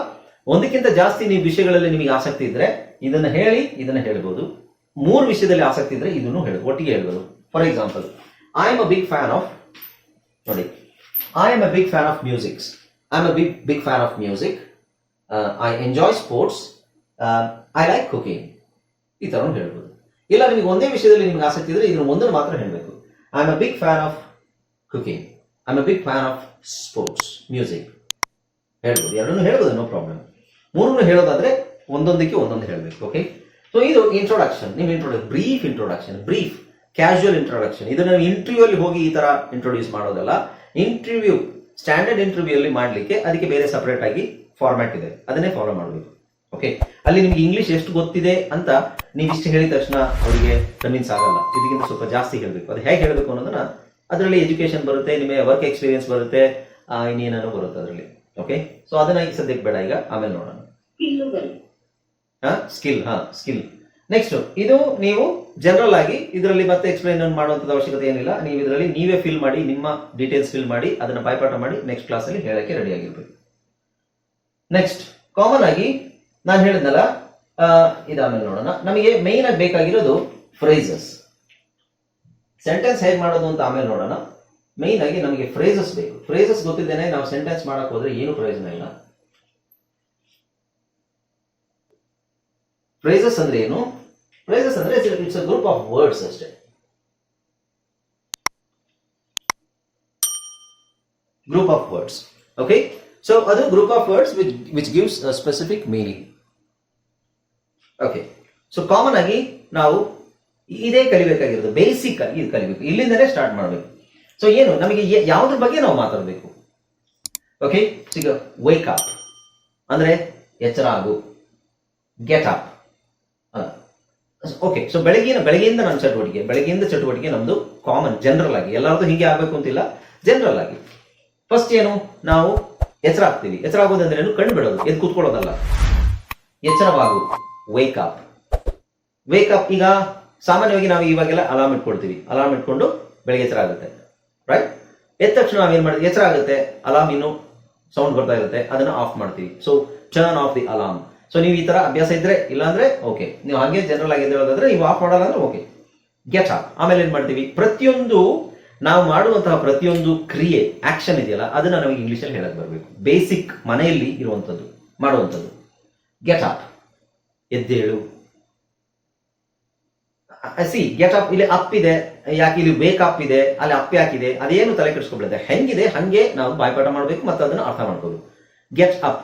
ಒಂದಕ್ಕಿಂತ ಜಾಸ್ತಿ ನೀವು ವಿಷಯಗಳಲ್ಲಿ ನಿಮಗೆ ಆಸಕ್ತಿ ಇದ್ರೆ ಇದನ್ನ ಹೇಳಿ, ಇದನ್ನ ಹೇಳ್ಬೋದು. ಮೂರು ವಿಷಯದಲ್ಲಿ ಆಸಕ್ತಿ ಇದ್ರೆ ಇದನ್ನು ಹೇಳಿ, ಒಟ್ಟಿಗೆ ಹೇಳ್ಬೋದು. For example I am a big fan of ನೋಡಿ I am a big fan of musics I am a big big fan of music I enjoy sports I like cooking ಈ ಥರ ಹೇಳ್ಬೋದು. ಇಲ್ಲ, ನಿಮಗೆ ಒಂದೇ ವಿಷಯದಲ್ಲಿ ನಿಮ್ಗೆ ಆಸಕ್ತಿ ಇದ್ರೆ ಇದನ್ನು ಒಂದನ್ನು ಮಾತ್ರ ಹೇಳಬೇಕು. I am a big fan of cooking I am a big fan of sports music ಹೇಳ್ಬೋದು. ಎರಡನ್ನೂ ಹೇಳ್ಬೋದು ನೋ ಪ್ರಾಬ್ಲಮ್ ಮೂರನ್ನು ಹೇಳೋದಾದ್ರೆ ಒಂದೊಂದಕ್ಕೆ ಒಂದೊಂದು ಹೇಳಬೇಕು ಓಕೆ ಸೊ ಇದು ಇಂಟ್ರೊಡಕ್ಷನ್ ನಿಮ್ಮ introduction brief introduction brief casual introduction ಇದನ್ನು ಇಂಟರ್ವ್ಯೂ ಅಲ್ಲಿ ಹೋಗಿ ಈ ತರ ಇಂಟ್ರೊಡ್ಯೂಸ್ ಮಾಡೋದಲ್ಲ. ಇಂಟರ್ವ್ಯೂ ಸ್ಟ್ಯಾಂಡರ್ಡ್ ಇಂಟರ್ವ್ಯೂ ಅಲ್ಲಿ ಮಾಡಲಿಕ್ಕೆ ಅದಕ್ಕೆ ಬೇರೆ ಸಪರೇಟ್ ಆಗಿ ಫಾರ್ಮ್ಯಾಟ್ ಇದೆ. ಅದನ್ನೇ ಫಾಲೋ ಮಾಡಬೇಕು ಓಕೆ ಅಲ್ಲಿ ನಿಮ್ಗೆ ಇಂಗ್ಲಿಷ್ ಎಷ್ಟು ಗೊತ್ತಿದೆ ಅಂತ ನೀವು ಇಷ್ಟು ಹೇಳಿದ ತಕ್ಷಣ ಅವರಿಗೆ ಕನ್ವಿನ್ಸ್ ಆಗಲ್ಲ. ಇದಕ್ಕಿಂತ ಸ್ವಲ್ಪ ಜಾಸ್ತಿ ಹೇಳಬೇಕು. ಅದು ಹೇಗೆ ಹೇಳಬೇಕು ಅನ್ನೋದನ್ನ ಅದರಲ್ಲಿ ಎಜುಕೇಶನ್ ಬರುತ್ತೆ, ನಿಮಗೆ ವರ್ಕ್ ಎಕ್ಸ್ಪೀರಿಯನ್ಸ್ ಬರುತ್ತೆ ಇನ್ನೇನೋ ಬರುತ್ತೆ ಅದರಲ್ಲಿ ಓಕೆ ಸೊ ಅದನ್ನ ಈಗ ಸದ್ಯಕ್ಕೆ ಬೇಡ ಈಗ, ಆಮೇಲೆ ನೋಡೋಣ. ಸ್ಕಿಲ್ ಹಾ ಸ್ಕಿಲ್ ನೆಕ್ಸ್ಟ್ ಇದು ನೀವು ಜನರಲ್ ಆಗಿ ಇದರಲ್ಲಿ ಮತ್ತೆ ಎಕ್ಸ್ಪ್ಲೈನ್ ಮಾಡುವಂತದ ಅವಶ್ಯಕತೆ ಏನಿಲ್ಲ. ನೀವು ಇದರಲ್ಲಿ ನೀವೇ ಫಿಲ್ ಮಾಡಿ, ನಿಮ್ಮ ಡೀಟೇಲ್ಸ್ ಫಿಲ್ ಮಾಡಿ, ಅದನ್ನ ಬಾಯ್ಪಾಠ ಮಾಡಿ ನೆಕ್ಸ್ಟ್ ಕ್ಲಾಸ್ ಅಲ್ಲಿ ಹೇಳಕ್ಕೆ ರೆಡಿ ಆಗಿರ್ಬೇಕು. ನೆಕ್ಸ್ಟ್ ಕಾಮನ್ ಆಗಿ ನಾನು ಹೇಳಿದ್ನಲ್ಲ ಇದಾಮೇಲೆ ನೋಡೋಣ. ನಮಗೆ ಮೇನ್ ಆಗಿ ಬೇಕಾಗಿರೋದು ಫ್ರೇಸಸ್ ಸೆಂಟೆನ್ಸ್ ಹೇಗೆ ಮಾಡೋದು ಅಂತ ಆಮೇಲೆ ನೋಡೋಣ. ಮೇನ್ ಆಗಿ ನಮಗೆ ಫ್ರೇಸಸ್ ಬೇಕು. ಫ್ರೇಸಸ್ ಗೊತ್ತಿದ್ದೇನೆ ನಾವು ಸೆಂಟೆನ್ಸ್ ಮಾಡಕ್ ಹೋದ್ರೆ ಏನು ಪ್ರಯೋಜನ ಇಲ್ಲ. ಫ್ರೇಸಸ್ ಅಂದ್ರೆ ಏನು? ಪ್ರೈಸಸ್ ಅಂದ್ರೆ it's a group of words ಅಷ್ಟೇ. Group of words okay so ಅದು group of words which gives a specific meaning okay so common ಆಗಿ ನಾವು ಇದೇ ಕಲಿಬೇಕಾಗಿರೋದು. ಬೇಸಿಕ್ ಆಗಿ ಇದು ಕಲಿಬೇಕು. ಇಲ್ಲಿಂದಲೇ ಸ್ಟಾರ್ಟ್ ಮಾಡಬೇಕು. ಸೊ ಏನು? ನಮಗೆ ಯಾವುದ್ರ ಯಾವ್ದ್ರ ಬಗ್ಗೆ ನಾವು ಮಾತಾಡಬೇಕು? ಓಕೆ ಈಗ ವೈಕ್ ಅಪ್ ಅಂದ್ರೆ ಎಚ್ಚರ ಆಗು. ಗೆಟ್ ಅಪ್ ಓಕೆ ಸೊ ಬೆಳಗಿನ ಬೆಳಗ್ಗೆಯಿಂದ ನನ್ನ ಚಟುವಟಿಕೆ, ಬೆಳಗ್ಗೆಯಿಂದ ಚಟುವಟಿಕೆ ನಮ್ದು ಕಾಮನ್ ಜನರಲ್ ಆಗಿ. ಎಲ್ಲರದ್ದು ಹೀಗೆ ಆಗಬೇಕು ಅಂತಿಲ್ಲ ಜನರಲ್ ಆಗಿ. ಫಸ್ಟ್ ಏನು? ನಾವು ಎಚ್ಚರ ಆಗ್ತೀವಿ. ಎಚ್ಚರ ಆಗೋದಂದ್ರೆ ಏನು? ಕಣ್ಣು ಬಿಡೋದು. ಎದ್ದು ಕೂತ್ಕೊಳ್ಳೋದಲ್ಲ. ಎಚ್ಚರವಾಗು ವೇಕ್ ಅಪ್ ವೇಕ್ ಅಪ್ ಈಗ ಸಾಮಾನ್ಯವಾಗಿ ನಾವು ಇವಾಗೆಲ್ಲ ಅಲಾರ್ಮ್ ಇಟ್ಕೊಳ್ತೀವಿ ಅಲಾರ್ಮ್ ಇಟ್ಕೊಂಡು ಬೆಳಗ್ಗೆ ಎಚ್ಚರ ಆಗುತ್ತೆ. ರೈಟ್ ಎದ್ದ ತಕ್ಷಣ ನಾವೇನ್ ಮಾಡ್ತೀವಿ? ಎಚ್ಚರ ಆಗುತ್ತೆ. ಅಲಾರ್ಮ್ ಇನ್ನು ಸೌಂಡ್ ಬರ್ತಾ ಇರುತ್ತೆ. ಅದನ್ನ ಆಫ್ ಮಾಡ್ತೀವಿ. So turn off the alarm so ನೀವು ಈ ತರ ಅಭ್ಯಾಸ ಇದ್ರೆ, ಇಲ್ಲಾಂದ್ರೆ ಓಕೆ ನೀವು ಹಾಗೆ ಜನರಲ್ ಆಗಿ ಹೇಳೋದಾದ್ರೆ ನೀವು ಆಫ್ ಮಾಡಲ್ಲ ಅಂದ್ರೆ ಓಕೆ ಅಪ್ ಆಮೇಲೆ ಏನ್ ಮಾಡ್ತೀವಿ? ಪ್ರತಿಯೊಂದು ನಾವು ಮಾಡುವಂತಹ ಪ್ರತಿಯೊಂದು ಕ್ರಿಯೆ ಆಕ್ಷನ್ ಇದೆಯಲ್ಲ, ಅದನ್ನ ನಮಗೆ ಇಂಗ್ಲೀಷಲ್ಲಿ ಹೇಳಕ್ ಬರಬೇಕು. ಬೇಸಿಕ್ ಮನೆಯಲ್ಲಿ ಇರುವಂತದ್ದು ಮಾಡುವಂಥದ್ದು. ಗೆಟ್ ಅಪ್ ಎದ್ದೇಳು. ಸಿ ಗೆಟ್ ಅಪ್ ಇಲ್ಲಿ ಅಪ್ ಇದೆ, ಯಾಕೆ ಇಲ್ಲಿ ವೇಕ್ ಅಪ್ ಇದೆ, ಅಲ್ಲಿ ಅಪ್ ಯಾಕಿದೆ, ಅದೇನು ತಲೆ ಕೆಡಿಸ್ಕೊಬಿಡುತ್ತೆ ಹೆಂಗಿದೆ, ಹಂಗೆ ನಾವು ಬಾಯ್ಪಾಠ ಮಾಡಬೇಕು ಮತ್ತು ಅದನ್ನು ಅರ್ಥ ಮಾಡ್ಕೋದು ಗೆಟ್ ಅಪ್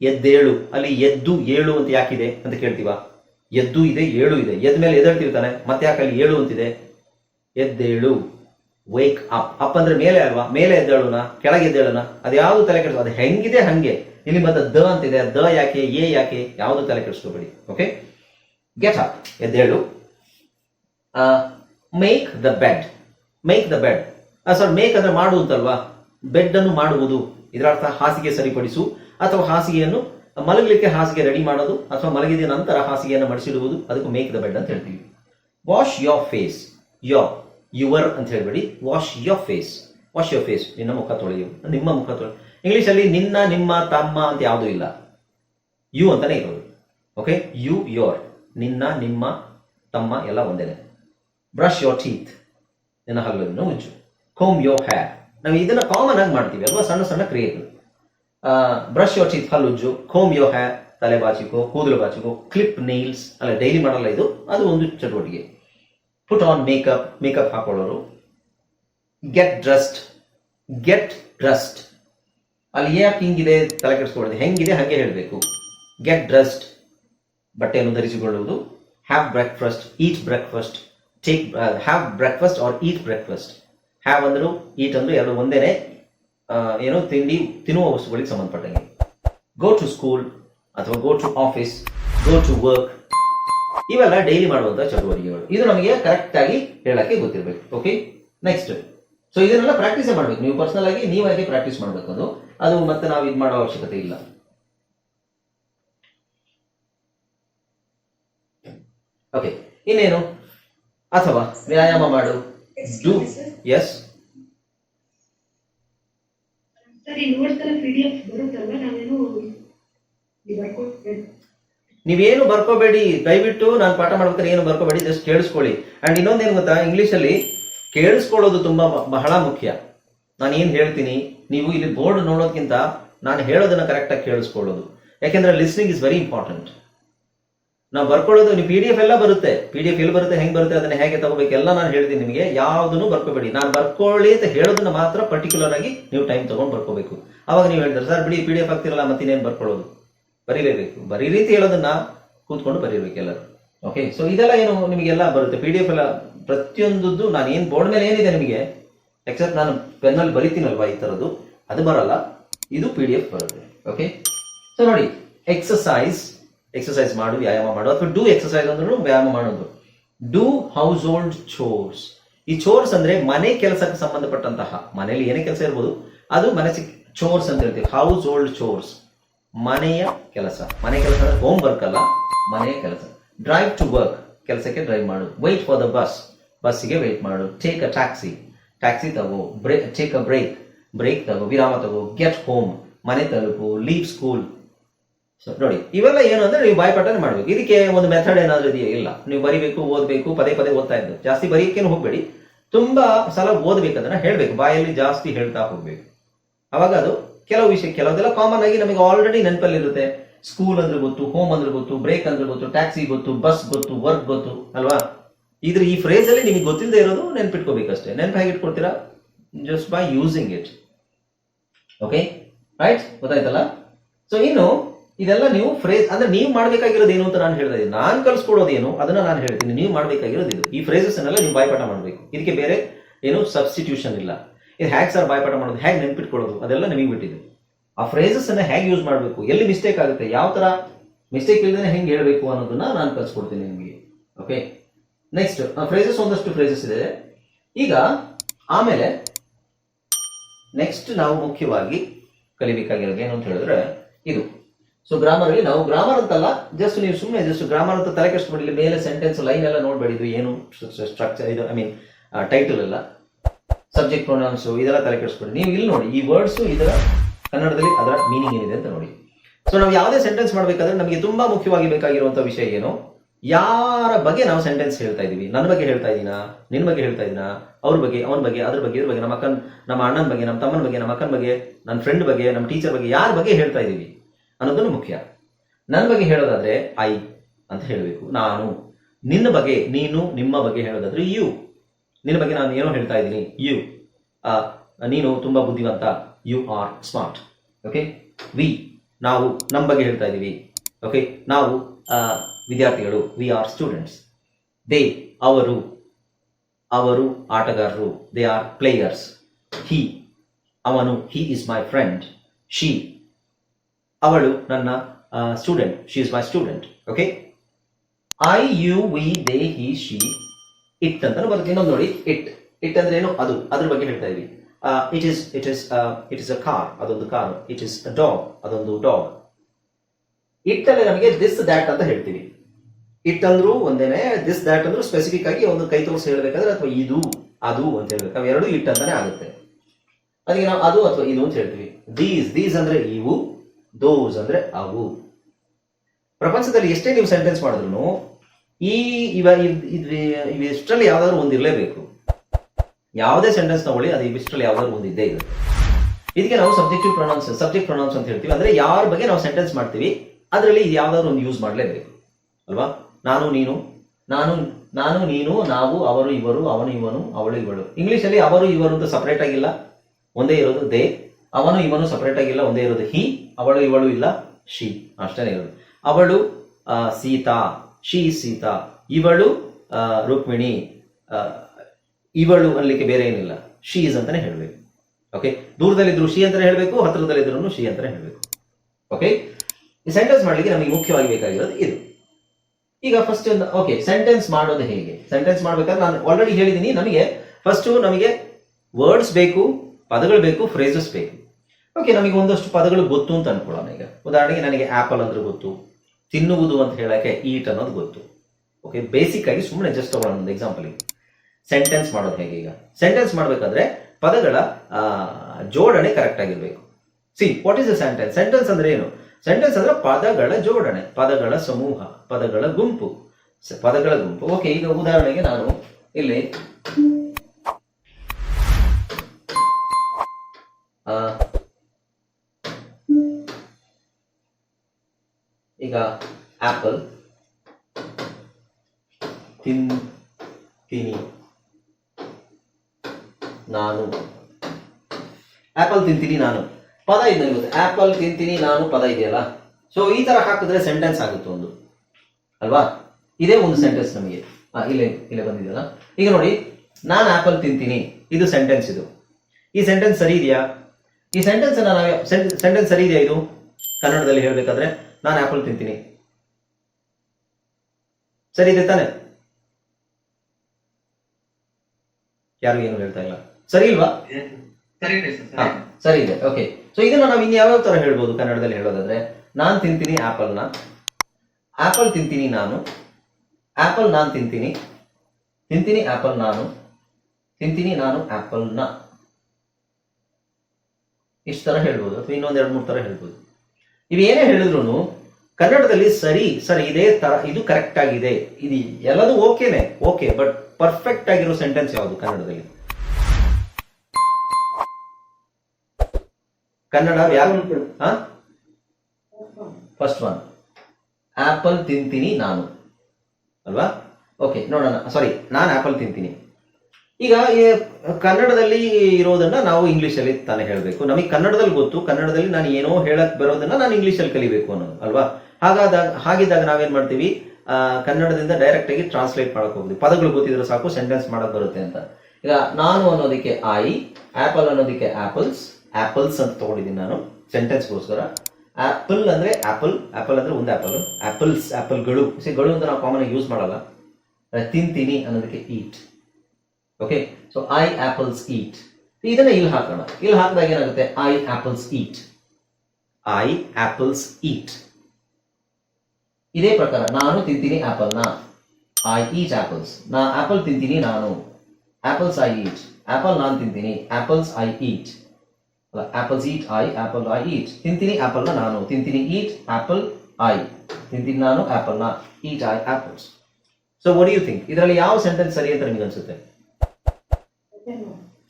ಎದ್ದೇಳು. ಅಲ್ಲಿ ಎದ್ದು ಏಳು ಅಂತ ಯಾಕಿದೆ ಅಂತ ಕೇಳ್ತೀವ? ಎದ್ದು ಇದೆ, ಏಳು ಇದೆ. ಎದ್ದ ಮೇಲೆ ಎದ್ದೇಳ್ತಿರ್ತಾನೆ ಮತ್ತೆ ಯಾಕೆ ಅಲ್ಲಿ ಏಳು ಅಂತಿದೆ? ಎದ್ದೇಳು. ವೈಕ್ ಅಪ್ ಅಪ್ ಅಂದ್ರೆ ಮೇಲೆ ಅಲ್ವಾ? ಮೇಲೆ ಎದ್ದೇಳೋಣ, ಕೆಳಗೆ ಎದ್ದೇಳುನ ಅದ್ಯಾವುದು ತಲೆ ಕೆಡಿಸ್ ಅದು ಹೆಂಗಿದೆ, ಹಂಗೆ. ಇಲ್ಲಿ ಮತ್ತೆ ದ ಅಂತಿದೆ. ದ ಯಾಕೆ, ಎ ಯಾಕೆ? ಯಾವುದು ತಲೆ ಕೆಡಿಸ್ಕೋಬೇಡಿ. ಓಕೆ ಗೆಟ್ ಅಪ್ ಎದ್ದೇಳು. Make the bed make the bed sir make ಅಂದ್ರೆ ಮಾಡುವುದಲ್ವಾ ಬೆಡ್ ಅನ್ನು ಮಾಡುವುದು. ಇದರ ಅರ್ಥ ಹಾಸಿಗೆ ಸರಿಪಡಿಸು. ಅಥವಾ ಹಾಸಿಗೆಯನ್ನು ಮಲಗಲಿಕ್ಕೆ ಹಾಸಿಗೆ ರೆಡಿ ಮಾಡೋದು ಅಥವಾ ಮಲಗಿದ ನಂತರ ಹಾಸಿಗೆಯನ್ನು ಮಡಿಸಿಡುವುದು, ಅದಕ್ಕೆ ಮೇಕ್ ದ ಬೆಡ್ ಅಂತ ಹೇಳ್ತೀವಿ. Wash your face your your ಅಂತ ಹೇಳ್ಬೇಡಿ. Wash your face wash your face ನಿನ್ನ ಮುಖ ತೊಳೆಯು, ನಿಮ್ಮ ಮುಖ ತೊಳೆ ಇಂಗ್ಲೀಷಲ್ಲಿ ನಿನ್ನ, ನಿಮ್ಮ, ತಮ್ಮ ಅಂತ ಯಾವುದೂ ಇಲ್ಲ. ಯು ಅಂತಾನೆ ಇರೋದು. ಓಕೆ ಯು ಯೋರ್ ನಿನ್ನ, ನಿಮ್ಮ, ತಮ್ಮ ಎಲ್ಲ ಒಂದೇನೆ. ಬ್ರಷ್ ಯೋರ್ ಟೀತ್ ನಿನ್ನ ಹಲ್ಲನ್ನು ಉಜ್ಜು ಕೋಮ್ ಯೋರ್ ಹ್ಯಾರ್ ನಾವು ಇದನ್ನ ಕಾಮನ್ ಆಗಿ ಮಾಡ್ತೀವಿ. ಅಲ್ವಾ? ಸಣ್ಣ ಸಣ್ಣ ಕ್ರಿಯೆಗಳು. ಬ್ರಷ್ ಯೋರ್ ಟೀತ್ ಹಲ್ಲುಜ್ಜು ಕೋಮ್ ಯೋ ಹ್ಯಾ ತಲೆ ಬಾಚಿಕೋ, ಕೂದಲು ಬಾಚಿಕೋ ಕ್ಲಿಪ್ ನೇಲ್ಸ್ ಅಲ್ಲ ಡೈಲಿ ಮಾಡಲ್ಲ ಇದು, ಅದು ಒಂದು ಚಟುವಟಿಕೆ. ಪುಟ್ ಆನ್ ಮೇಕಪ್ ಮೇಕಪ್ ಹಾಕೊಳ್ಳೋರು. ಗೆಟ್ ಡ್ರಸ್ಟ್ ಗೆಟ್ ಡ್ರಸ್ಟ್ ಅಲ್ಲಿ ಯಾಕೆ ಹಿಂಗಿದೆ, ತಲೆ ಕೆಡಿಸ್ಕೊಳ್ಳೋದು ಹೆಂಗಿದೆ, ಹಾಗೆ ಹೇಳಬೇಕು. ಗೆಟ್ ಡ್ರಸ್ಟ್ ಬಟ್ಟೆಯನ್ನು ಧರಿಸಿಕೊಳ್ಳುವುದು. Have breakfast eat breakfast take have breakfast or eat breakfast have ಅಂದ್ರೂ ಈಟ್ ಅಂದ್ರೂ ಎರಡು ಒಂದೇನೆ. ಏನೋ ತಿಂಡಿ ತಿನ್ನುವ ವಸ್ತುಗಳಿಗೆ ಸಂಬಂಧಪಟ್ಟಂಗೆ. ಗೋ ಟು ಸ್ಕೂಲ್ ಅಥವಾ go to office go to work ಇವೆಲ್ಲ ಡೈಲಿ ಮಾಡುವಂತಹ ಚಟುವಟಿಕೆಗಳು. ಇದು ನಮಗೆ ಕರೆಕ್ಟ್ ಆಗಿ ಹೇಳಕ್ಕೆ ಗೊತ್ತಿರಬೇಕು. ಓಕೆ ನೆಕ್ಸ್ಟ್ ಸೊ ಇದನ್ನೆಲ್ಲ ಪ್ರಾಕ್ಟೀಸ್ ಮಾಡಬೇಕು. ನೀವು ಪರ್ಸನಲ್ ಆಗಿ ನೀವಾಗಿ ಪ್ರಾಕ್ಟೀಸ್ ಮಾಡಬೇಕು ಅದು? ಅದು ಮತ್ತೆ ನಾವು ಇದು ಮಾಡೋ ಅವಶ್ಯಕತೆ ಇಲ್ಲ. ಓಕೆ ಇನ್ನೇನು? ಅಥವಾ ವ್ಯಾಯಾಮ ಮಾಡು. ಡೂ ಎಸ್ ನಾವೇನು ಬರ್ಕೋಬೇಡಿ, ದಯವಿಟ್ಟು ನಾನು ಪಾಠ ಮಾಡ್ಬೇಕಾದ್ರೆ ಏನು ಬರ್ಕೋಬೇಡಿ ಜಸ್ಟ್ ಕೇಳಿಸ್ಕೊಳ್ಳಿ. ಅಂಡ್ ಇನ್ನೊಂದೇನು ಗೊತ್ತಾ? ಇಂಗ್ಲಿಷ್ ಅಲ್ಲಿ ಕೇಳಿಸ್ಕೊಳ್ಳೋದು ತುಂಬಾ ಬಹಳ ಮುಖ್ಯ. ನಾನು ಏನ್ ಹೇಳ್ತೀನಿ, ನೀವು ಇಲ್ಲಿ ಬೋರ್ಡ್ ನೋಡೋದಕ್ಕಿಂತ ನಾನು ಹೇಳೋದನ್ನ ಕರೆಕ್ಟಾಗಿ ಕೇಳಿಸ್ಕೊಳ್ಳೋದು. ಯಾಕೆಂದ್ರೆ ಲಿಸ್ನಿಂಗ್ ಇಸ್ ವೆರಿ ಇಂಪಾರ್ಟೆಂಟ್ ನಾವು ಬರ್ಕೊಳ್ಳೋದು ನೀವು ಪಿ ಡಿ ಎಫ್ ಎಲ್ಲ ಬರುತ್ತೆ. ಪಿ ಡಿ ಎಫ್ ಎಲ್ಲಿ ಬರುತ್ತೆ, ಹೆಂಗೆ ಬರುತ್ತೆ, ಅದನ್ನ ಹೇಗೆ ತಗೋಬೇಕು ಎಲ್ಲ ನಾನು ಹೇಳ್ತೀನಿ ನಿಮಗೆ. ಯಾವುದನ್ನು ಬರ್ಕೋಬೇಡಿ. ನಾನು ಬರ್ಕೊಳ್ಳಿ ಅಂತ ಹೇಳೋದನ್ನ ಮಾತ್ರ ಪರ್ಟಿಕ್ಯುಲರ್ ಆಗಿ ನೀವು ಟೈಮ್ ತಗೊಂಡು ಬರ್ಕೋಬೇಕು. ಅವಾಗ ನೀವು ಹೇಳ್ತಾರೆ, ಸರ್, ಬಿಡಿ ಪಿ ಡಿ ಎಫ್ ಆಗ್ತಿರಲ್ಲ ಮತ್ತಿನ್ನೇನು ಬರ್ಕೊಳ್ಳೋದು? ಬರೀಲೇಬೇಕು. ಬರೀ ರೀತಿ ಹೇಳೋದನ್ನ ಕೂತ್ಕೊಂಡು ಬರೀಬೇಕು ಎಲ್ಲರೂ. ಓಕೆ ಸೊ ಇದೆಲ್ಲ ಏನು ನಿಮಗೆಲ್ಲ ಬರುತ್ತೆ? ಪಿ ಡಿ ಎಫ್ ಎಲ್ಲ ಪ್ರತಿಯೊಂದದ್ದು ನಾನು ಏನು ಬೋರ್ಡ್ ಮೇಲೆ ಏನಿದೆ ನಿಮಗೆ ಎಕ್ಸೆಪ್ಟ್ ನಾನು ಪೆನ್ನಲ್ಲಿ ಬರಿತೀನಲ್ವಾ ಈ ಥರದ್ದು ಅದು ಬರಲ್ಲ. ಇದು ಪಿ ಡಿ ಎಫ್ ಬರುತ್ತೆ. ಓಕೆ ಸೊ ನೋಡಿ ಎಕ್ಸಸೈಸ್ ಎಕ್ಸಸೈಸ್ ಮಾಡು, ವ್ಯಾಯಾಮ ಮಾಡು ಅಥವಾ ಡೂ ಎಕ್ಸಸೈಸ್ ಅಂದ್ರೂ ವ್ಯಾಯಾಮ ಮಾಡೋದು. ಡೂ ಹೌಸ್ ಹೋಲ್ಡ್ ಚೋರ್ಸ್ ಈ ಚೋರ್ಸ್ ಅಂದ್ರೆ ಮನೆ ಕೆಲಸಕ್ಕೆ ಸಂಬಂಧಪಟ್ಟಂತಹ, ಮನೆಯಲ್ಲಿ ಏನೇ ಕೆಲಸ ಇರ್ಬೋದು, ಅದು ಮನೆ ಚೋರ್ಸ್ ಅಂತ ಹೇಳ್ತೀವಿ ಹೌಸ್ ಹೋಲ್ಡ್ ಚೋರ್ಸ್ ಮನೆಯ ಕೆಲಸ. ಮನೆ ಕೆಲಸ ಅಂದ್ರೆ ಹೋಮ್ ವರ್ಕ್ ಅಲ್ಲ ಮನೆಯ ಕೆಲಸ. ಡ್ರೈವ್ ಟು ವರ್ಕ್ ಕೆಲಸಕ್ಕೆ ಡ್ರೈವ್ ಮಾಡು. ವೈಟ್ ಫಾರ್ ದ ಬಸ್ ಬಸ್ಸಿಗೆ ವೇಟ್ ಮಾಡು. ಟೇಕ್ ಅ ಟ್ಯಾಕ್ಸಿ ಟ್ಯಾಕ್ಸಿ ತಗೋ. Break take a break break ತಗೋ. ವಿರಾಮ ತಗೋ. ಗೆಟ್ ಹೋಮ್ ಮನೆ ತಲುಪು. ಲೀವ್ ಸ್ಕೂಲ್ ಸೊ ನೋಡಿ, ಇವೆಲ್ಲ ಏನು ಅಂದ್ರೆ ನೀವು ಬಾಯ್ಪಾಠನೆ ಮಾಡ್ಬೇಕು. ಇದಕ್ಕೆ ಒಂದು ಮೆಥಡ್ ಏನಾದ್ರೂ ಇದೆಯಾ? ಇಲ್ಲ. ನೀವು ಬರಿಬೇಕು, ಓದಬೇಕು, ಪದೇ ಪದೇ ಓದ್ತಾ ಇದ್ದು ಜಾಸ್ತಿ ಬರೀಕೇನು ಹೋಗ್ಬೇಡಿ. ತುಂಬಾ ಸಲ ಓದ್ಬೇಕಂದ್ರೆ ಹೇಳ್ಬೇಕು. ಬಾಯಲ್ಲಿ ಜಾಸ್ತಿ ಹೇಳ್ತಾ ಹೋಗ್ಬೇಕು. ಅವಾಗ ಅದು ಕೆಲವು ವಿಷಯ, ಕೆಲವುದೆಲ್ಲ ಕಾಮನ್ ಆಗಿ ನಮಗೆ ಆಲ್ರೆಡಿ ನೆನಪಲ್ಲಿ ಇರುತ್ತೆ. ಸ್ಕೂಲ್ ಅಂದ್ರೆ ಗೊತ್ತು ಹೋಮ್ ಅಂದ್ರೆ ಗೊತ್ತು ಬ್ರೇಕ್ ಅಂದ್ರೆ ಗೊತ್ತು ಟ್ಯಾಕ್ಸಿ ಗೊತ್ತು ಬಸ್ ಗೊತ್ತು ವರ್ಕ್ ಗೊತ್ತು, ಅಲ್ವಾ? ಇದ್ರ ಈ ಫ್ರೇಸ್ ಅಲ್ಲಿ ನಿಮಗೆ ಗೊತ್ತಿಲ್ಲದೆ ಇರೋದು ನೆನ್ಪಿಟ್ಕೋಬೇಕಷ್ಟೇ. ನೆನಪು ಹೇಗೆ ಇಟ್ಕೊಡ್ತೀರಾ? Just by using it okay right ಗೊತ್ತಾಯ್ತಲ್ಲ? ಸೊ ಇನ್ನು ಇದೆಲ್ಲ ನೀವು ಫ್ರೇಸ್ ಅಂದ್ರೆ ನೀವು ಮಾಡ್ಬೇಕಾಗಿರೋದು ಏನು ಅಂತ ನಾನು ಹೇಳ್ತಾ ನಾನು ಕಲಿಸ್ಕೊಡೋದು ಏನು, ಅದನ್ನ ನಾನು ಹೇಳ್ತೀನಿ. ನೀವು ಮಾಡ್ಬೇಕಾಗಿರೋದು ಇದು. ಈ ಫ್ರೇಸಸ್ ಅನ್ನೆಲ್ಲ ನೀವು ಬಾಯ್ಪಾಠ ಮಾಡಬೇಕು. ಇದಕ್ಕೆ ಬೇರೆ ಏನು ಸಬ್ಸ್ಟಿಟ್ಯೂಷನ್ ಇಲ್ಲ. ಇದು ಹೇಗೆ ಸರ್ ಬಾಯ್ಪಾಠ ಮಾಡೋದು ಹೇಗೆ ನೆನ್ಪಿಟ್ಕೊಳ್ಳೋದು, ಅದೆಲ್ಲ ನಿಮಗೆ ಬಿಟ್ಟಿದೆ. ಆ ಫ್ರೇಸಸ್ ಅನ್ನ ಹೇಗೆ ಯೂಸ್ ಮಾಡಬೇಕು? ಎಲ್ಲಿ ಮಿಸ್ಟೇಕ್ ಆಗುತ್ತೆ? ಯಾವ ತರ ಮಿಸ್ಟೇಕ್ ಇಲ್ಲದೆ ಹೆಂಗೆ ಹೇಳಬೇಕು ಅನ್ನೋದನ್ನ ನಾನು ಕಲ್ಸ್ಕೊಡ್ತೀನಿ ನಿಮಗೆ. ಓಕೆ ನೆಕ್ಸ್ಟ್ ಫ್ರೇಸಸ್ ಒಂದಷ್ಟು ಫ್ರೇಸಸ್ ಇದೆ. ಈಗ ಆಮೇಲೆ ನೆಕ್ಸ್ಟ್ ನಾವು ಮುಖ್ಯವಾಗಿ ಕಲಿಬೇಕಾಗಿರೋದು ಏನು ಅಂತ ಹೇಳಿದ್ರೆ ಇದು. ಸೊ ಗ್ರಾಮರ್ ಅಲ್ಲಿ ನಾವು ಗ್ರಾಮರ್ ಅಂತಲ್ಲ ಜಸ್ಟ್ ನೀವು ಸುಮ್ಮನೆ ಜಸ್ಟ್ ಗ್ರಾಮರ್ ಅಂತ ತಲೆ ಕೆಡಿಸ್ಬೇಡಿ ಮೇಲೆ ಸೆಂಟೆನ್ಸ್ ಲೈನ್ ಎಲ್ಲ ನೋಡ್ಬೇಡಿದ್ರು ಏನು ಸ್ಟ್ರಕ್ಚರ್ ಇದು ಐ ಮೀನ್ ಟೈಟಲ್ ಎಲ್ಲ ಸಬ್ಜೆಕ್ಟ್ ಪ್ರೊನೌನ್ಸ್ ಇದೆಲ್ಲ ತಲೆ ಕೆಡಿಸ್ಬೇಡಿ. ನೀವು ಇಲ್ಲಿ ನೋಡಿ, ಈ ವರ್ಡ್ಸ್ ಇದರ ಕನ್ನಡದಲ್ಲಿ ಅದರ ಮೀನಿಂಗ್ ಏನಿದೆ ಅಂತ ನೋಡಿ. ಸೊ ನಾವು ಯಾವುದೇ ಸೆಂಟೆನ್ಸ್ ಮಾಡಬೇಕಾದ್ರೆ ನಮಗೆ ತುಂಬಾ ಮುಖ್ಯವಾಗಿ ಬೇಕಾಗಿರುವಂತಹ ವಿಷಯ ಏನು? ಯಾರ ಬಗ್ಗೆ ನಾವು ಸೆಂಟೆನ್ಸ್ ಹೇಳ್ತಾ ಇದೀವಿ ನನ್ನ ಬಗ್ಗೆ ಹೇಳ್ತಾ ಇದೀನಾ ನಿನ್ನ ಬಗ್ಗೆ ಹೇಳ್ತಾ ಇದೀನಾ ಅವ್ರ ಬಗ್ಗೆ, ಅವನ ಬಗ್ಗೆ, ಅದ್ರ ಬಗ್ಗೆ, ಇದ್ರ ಬಗ್ಗೆ, ನಮ್ಮ ಅಕ್ಕನ, ನಮ್ಮ ಅಣ್ಣನ ಬಗ್ಗೆ, ನಮ್ಮ ತಮ್ಮನ ಬಗ್ಗೆ, ನಮ್ಮ ಅಕ್ಕನ ಬಗ್ಗೆ, ನನ್ನ ಫ್ರೆಂಡ್ ಬಗ್ಗೆ, ನಮ್ಮ ಟೀಚರ್ ಬಗ್ಗೆ, ಯಾರ ಬಗ್ಗೆ ಹೇಳ್ತಾ ಇದೀವಿ ಅನ್ನೋದನ್ನು ಮುಖ್ಯ. ನನ್ನ ಬಗ್ಗೆ ಹೇಳೋದಾದ್ರೆ ಐ ಅಂತ ಹೇಳಬೇಕು. ನಾನು. ನಿನ್ನ ಬಗ್ಗೆ, ನೀನು ನಿಮ್ಮ ಬಗ್ಗೆ ಹೇಳೋದಾದ್ರೆ ಯು ನಿನ್ನ ಬಗ್ಗೆ ನಾನು ಏನೋ ಹೇಳ್ತಾ ಇದ್ದೀನಿ. ಯು ನೀನು ತುಂಬಾ ಬುದ್ಧಿವಂತ. You are smart okay we ನಾವು ನಮ್ಮ ಬಗ್ಗೆ ಹೇಳ್ತಾ ಇದ್ದೀವಿ. ಓಕೆ ನಾವು ವಿದ್ಯಾರ್ಥಿಗಳು. ವಿ ಆರ್ ಸ್ಟೂಡೆಂಟ್ಸ್ ದೇ ಅವರು. ಅವರು ಆಟಗಾರರು. ದೇ ಆರ್ ಪ್ಲೇಯರ್ಸ್ ಹಿ ಅವನು he is my friend she ಅವಳು ನನ್ನ student she is my student okay I you we they he she it ಅಂತ ಬರುತ್ತೆ. ಇನ್ನೊಂದು ನೋಡಿ ಇಟ್ ಇಟ್ ಅಂದ್ರೆ ಏನು? ಅದು. ಅದ್ರ ಬಗ್ಗೆ ಹೇಳ್ತಾ ಇದ್ವಿ it is it is it is a car ಅದೊಂದು car it is a dog ಅದೊಂದು ಡಾಗ್ ಇಟ್ ಅಲ್ಲಿ ನಮಗೆ ದಿಸ್ ದ್ಯಾಟ್ ಅಂತ ಹೇಳ್ತೀವಿ. ಇಟ್ ಅಂದ್ರೂ ಒಂದೇನೆ ದಿಸ್ ದ್ಯಾಟ್ ಅಂದ್ರೂ ಸ್ಪೆಸಿಫಿಕ್ ಆಗಿ ಒಂದು ಕೈ ತೋರಿಸಿ ಹೇಳ್ಬೇಕಾದ್ರೆ ಅಥವಾ ಇದು, ಅದು ಅಂತ ಹೇಳ್ಬೇಕು. ಅವೆರಡು ಇಟ್ ಅಂತಾನೆ ಆಗುತ್ತೆ. ಅದಕ್ಕೆ ನಾವು ಅದು ಅಥವಾ ಇದು ಅಂತ ಹೇಳ್ತೀವಿ. ದೀಸ್ ದೀಸ್ ಅಂದ್ರೆ ಇವು. ದೋಸ್ ಅಂದ್ರೆ ಅವು. ಪ್ರಪಂಚದಲ್ಲಿ ಎಷ್ಟೇ ನೀವು ಸೆಂಟೆನ್ಸ್ ಮಾಡಿದ್ರು ಈ ಇವ ಇವಿಷ್ಟರಲ್ಲಿ ಯಾವ್ದಾದ್ರು ಒಂದು ಇರಲೇಬೇಕು. ಯಾವುದೇ ಸೆಂಟೆನ್ಸ್ ತಗೊಳ್ಳಿ, ಅದು ಇವಿಷ್ಟರಲ್ಲಿ ಯಾವ್ದಾದ್ರು ಒಂದು ಇದ್ದೇ ಇದಕ್ಕೆ ನಾವು ಸಬ್ಜೆಕ್ಟಿವ್ ಪ್ರೊನೌನ್ಸ್ ಸಬ್ಜೆಕ್ಟ್ ಪ್ರೊನೌನ್ಸ್ ಅಂತ ಹೇಳ್ತೀವಿ. ಅಂದ್ರೆ ಯಾರ ಬಗ್ಗೆ ನಾವು ಸೆಂಟೆನ್ಸ್ ಮಾಡ್ತೀವಿ, ಅದರಲ್ಲಿ ಇದು ಯಾವ್ದಾದ್ರು ಒಂದು ಯೂಸ್ ಮಾಡಲೇಬೇಕು. ಅಲ್ವಾ? ನಾನು, ನೀನು, ನಾನು ನಾನು, ನೀನು, ನಾವು, ಅವರು, ಇವರು, ಅವನು, ಇವನು, ಅವಳು, ಇವಳು. ಇಂಗ್ಲೀಷಲ್ಲಿ ಅವರು, ಇವರು ಅಂತ ಸಪರೇಟ್ ಆಗಿಲ್ಲ. ಒಂದೇ ಇರೋದು ದೇ ಅವನು ಇವನು ಸಪರೇಟ್ ಆಗಿಲ್ಲ, ಒಂದೇ ಇರೋದು ಹಿ, ಅವಳು ಇವಳು ಇಲ್ಲ, ಶಿ ಅಷ್ಟೇ ಇರೋದು. ಅವಳು ಸೀತಾ, ಶಿ ಸೀತಾ. ಇವಳು ರುಕ್ಮಿಣಿ ಇವಳು ಅನ್ಲಿಕ್ಕೆ ಬೇರೆ ಏನಿಲ್ಲ. ಶೀಸ್ ಅಂತಾನೆ ಹೇಳಬೇಕು. ಓಕೆ ದೂರದಲ್ಲಿದ್ರು ಶಿ ಅಂತಾನೆ ಹೇಳಬೇಕು ಹತ್ರದಲ್ಲಿದ್ರು ಶಿ ಅಂತಾನೆ ಹೇಳಬೇಕು. ಓಕೆ ಈ ಸೆಂಟೆನ್ಸ್ ಮಾಡ್ಲಿಕ್ಕೆ ನಮಗೆ ಮುಖ್ಯವಾಗಿ ಬೇಕಾಗಿರೋದು ಇದು. ಈಗ ಫಸ್ಟ್ ಒಂದು ಓಕೆ ಸೆಂಟೆನ್ಸ್ ಮಾಡೋದು ಹೇಗೆ? ಸೆಂಟೆನ್ಸ್ ಮಾಡ್ಬೇಕಾದ್ರೆ ನಾನು ಆಲ್ರೆಡಿ ಹೇಳಿದ್ದೀನಿ, ನಮಗೆ ಫಸ್ಟ್ ನಮಗೆ ವರ್ಡ್ಸ್ ಬೇಕು ಪದಗಳು ಬೇಕು ಫ್ರೇಸಸ್ ಬೇಕು. ಓಕೆ ನಮಗೆ ಒಂದಷ್ಟು ಪದಗಳು ಗೊತ್ತು ಅಂತ ಅನ್ಕೊಳ್ಳೋಣ ಈಗ. ಉದಾಹರಣೆಗೆ ನನಗೆ ಆಪಲ್ ಅಂದ್ರೆ ಗೊತ್ತು, ತಿನ್ನುವುದು ಅಂತ ಹೇಳಕ್ಕೆ ಈಟ್ ಅನ್ನೋದು ಗೊತ್ತು. ಓಕೆ ಬೇಸಿಕ್ ಆಗಿ ಸುಮ್ಮನೆ ಜಸ್ಟ್ ತಗೊಳ್ಳೋಣ ಒಂದು ಎಕ್ಸಾಂಪಲ್ ಸೆಂಟೆನ್ಸ್ ಮಾಡೋದು ಹೇಗೆ ಈಗ? ಸೆಂಟೆನ್ಸ್ ಮಾಡಬೇಕಾದ್ರೆ ಪದಗಳ ಜೋಡಣೆ ಕರೆಕ್ಟ್ ಆಗಿರ್ಬೇಕು. See what is a sentence sentence ಅಂದ್ರೆ ಏನು? ಸೆಂಟೆನ್ಸ್ ಅಂದ್ರೆ ಪದಗಳ ಜೋಡಣೆ, ಪದಗಳ ಸಮೂಹ, ಪದಗಳ ಗುಂಪು. ಪದಗಳ ಗುಂಪು. ಓಕೆ ಈಗ ಉದಾಹರಣೆಗೆ ನಾನು ಇಲ್ಲಿ ಈಗ ಆಪಲ್. ತಿಂತೀನಿ ನಾನು. ಆಪಲ್ ತಿಂತೀನಿ ನಾನು. ಪದ ಇದೆ ನನಗೆ ಆಪಲ್ ತಿಂತೀನಿ ನಾನು, ಪದ ಇದೆಯಲ್ಲ? ಸೊ ಈ ತರ ಹಾಕಿದ್ರೆ ಸೆಂಟೆನ್ಸ್ ಆಗುತ್ತೆ ಒಂದು. ಅಲ್ವಾ? ಇದೇ ಒಂದು ಸೆಂಟೆನ್ಸ್ ನಮಗೆ. ಇಲ್ಲೇ ಇಲ್ಲೇ ಬಂದಿದೆಯಲ್ಲ? ಈಗ ನೋಡಿ, ನಾನು ಆಪಲ್ ತಿಂತೀನಿ. ಇದು ಸೆಂಟೆನ್ಸ್ ಇದು. ಈ ಸೆಂಟೆನ್ಸ್ ಸರಿ ಇದೆಯಾ? ಈ ಸೆಂಟೆನ್ಸ್ ಸೆಂಟೆನ್ಸ್ ಸರಿ ಇದೆಯಾ ಇದು? ಕನ್ನಡದಲ್ಲಿ ಹೇಳ್ಬೇಕಾದ್ರೆ? ನಾನು ಆಪಲ್ ತಿಂತೀನಿ. ಸರಿ ಇದೆ ತಾನೆ. ಯಾರು ಏನು ಹೇಳ್ತಾ ಇಲ್ಲ. ಸರಿ ಇಲ್ವಾ? ಸರಿ ಇದೆ ಸರ್ ಸರಿ ಇದೆ. ಓಕೆ. ಸೊ ಇದನ್ನ ನಾವು ಇನ್ನು ಯಾವ್ಯಾವ ತರ ಹೇಳ್ಬೋದು? ಕನ್ನಡದಲ್ಲಿ ಹೇಳೋದಾದ್ರೆ ನಾನ್ ತಿಂತೀನಿ ಆಪಲ್ನ. ಆಪಲ್ ತಿಂತೀನಿ ನಾನು. ಆಪಲ್ ನಾನ್ ತಿಂತೀನಿ. ತಿಂತೀನಿ ಆಪಲ್ ನಾನು. ತಿಂತೀನಿ ನಾನು ಆಪಲ್ನ. ಇಷ್ಟು ತರ ಹೇಳ್ಬೋದು ಅಥವಾ ಇನ್ನೊಂದ್ ಎರಡು ಮೂರು ತರ ಹೇಳ್ಬೋದು. ಇವು ಏನೇ ಹೇಳಿದ್ರು ಕನ್ನಡದಲ್ಲಿ ಸರಿ ಸರಿ ಇದೇ ತರ ಇದು ಕರೆಕ್ಟ್ ಆಗಿದೆ. ಇದು ಎಲ್ಲದೂ ಓಕೆನೆ ಓಕೆ ಬಟ್ ಪರ್ಫೆಕ್ಟ್ ಆಗಿರೋ ಸೆಂಟೆನ್ಸ್ ಯಾವುದು ಕನ್ನಡದಲ್ಲಿ? ಕನ್ನಡ ಫಸ್ಟ್ ಒನ್ ಆಪಲ್ ತಿಂತೀನಿ ನಾನು. ಅಲ್ವಾ? ಓಕೆ ನೋಡೋಣ. ಸಾರಿ ನಾನು ಆಪಲ್ ತಿಂತೀನಿ. ಈಗ ಕನ್ನಡದಲ್ಲಿ ಇರೋದನ್ನ ನಾವು ಇಂಗ್ಲಿಷಲ್ಲಿ ತಾನೇ ಹೇಳಬೇಕು. ನಮಗೆ ಕನ್ನಡದಲ್ಲಿ ಗೊತ್ತು, ಕನ್ನಡದಲ್ಲಿ ನಾನು ಏನೋ ಹೇಳಕ್ ಬರೋದನ್ನ ನಾನು ಇಂಗ್ಲಿಷಲ್ಲಿ ಕಲಿಬೇಕು ಅನ್ನೋದು, ಅಲ್ವಾ? ಹಾಗಾದಾಗ ಹಾಗಿದ್ದಾಗ ನಾವೇನ್ ಮಾಡ್ತೀವಿ? ಕನ್ನಡದಿಂದ ಡೈರೆಕ್ಟ್ ಆಗಿ ಟ್ರಾನ್ಸ್ಲೇಟ್ ಮಾಡಕ್ ಹೋಗ್ತೀವಿ. ಪದಗಳು ಗೊತ್ತಿದ್ರೆ ಸಾಕು ಸೆಂಟೆನ್ಸ್ ಮಾಡಕ್ ಬರುತ್ತೆ ಅಂತ. ಈಗ ನಾನು ಅನ್ನೋದಕ್ಕೆ ಐ ಆಪಲ್ ಅನ್ನೋದಕ್ಕೆ ಆಪಲ್ಸ್ ಆಪಲ್ಸ್ ಅಂತ ತಗೊಂಡಿದ್ದೀನಿ ನಾನು ಸೆಂಟೆನ್ಸ್ಗೋಸ್ಕರ ಆಪಲ್ ಅಂದ್ರೆ ಆಪಲ್ ಆಪಲ್ ಅಂದ್ರೆ ಒಂದು ಆಪಲ್ ಆಪಲ್ಸ್ ಆಪಲ್ಗಳು ಗಳು ಅಂತ ನಾವು ಕಾಮನ್ ಆಗಿ ಯೂಸ್ ಮಾಡಲ್ಲ. ತಿಂತೀನಿ ಅನ್ನೋದಕ್ಕೆ eat okay so I apples eat ಇದನ್ನ ಇಲ್ಲಿ ಹಾಕೋಣ. ಇಲ್ಲಿ ಹಾಕಿದಾಗ ಏನಾಗುತ್ತೆ? I apples eat I apples eat ಇದೇ ಪ್ರಕಾರ, ನಾನು ತಿಂತೀನಿ ಆಪಲ್ನ. ಐ ಈಟ್ ಆಪಲ್ಸ್ ನಾ ಆಪಲ್ ತಿಂತೀನಿ ನಾನು. ಆಪಲ್ಸ್ ಐ ಈಟ್ ಆಪಲ್ ನಾನು ತಿಂತೀನಿ. Apples I eat apples eat I apple I eat ತಿಂತೀನಿ ಆಪಲ್ನ ನಾನು. ತಿಂತೀನಿ ಈಟ್ ಆಪಲ್ ಐ ತಿಂತೀನಿ ನಾನು, ಆಪಲ್ನ. Eat I apples so what you think ಇದರಲ್ಲಿ ಯಾವ ಸೆಂಟೆನ್ಸ್ ಸರಿ ಅಂತ ನಿಮಗೆ ಅನ್ಸುತ್ತೆ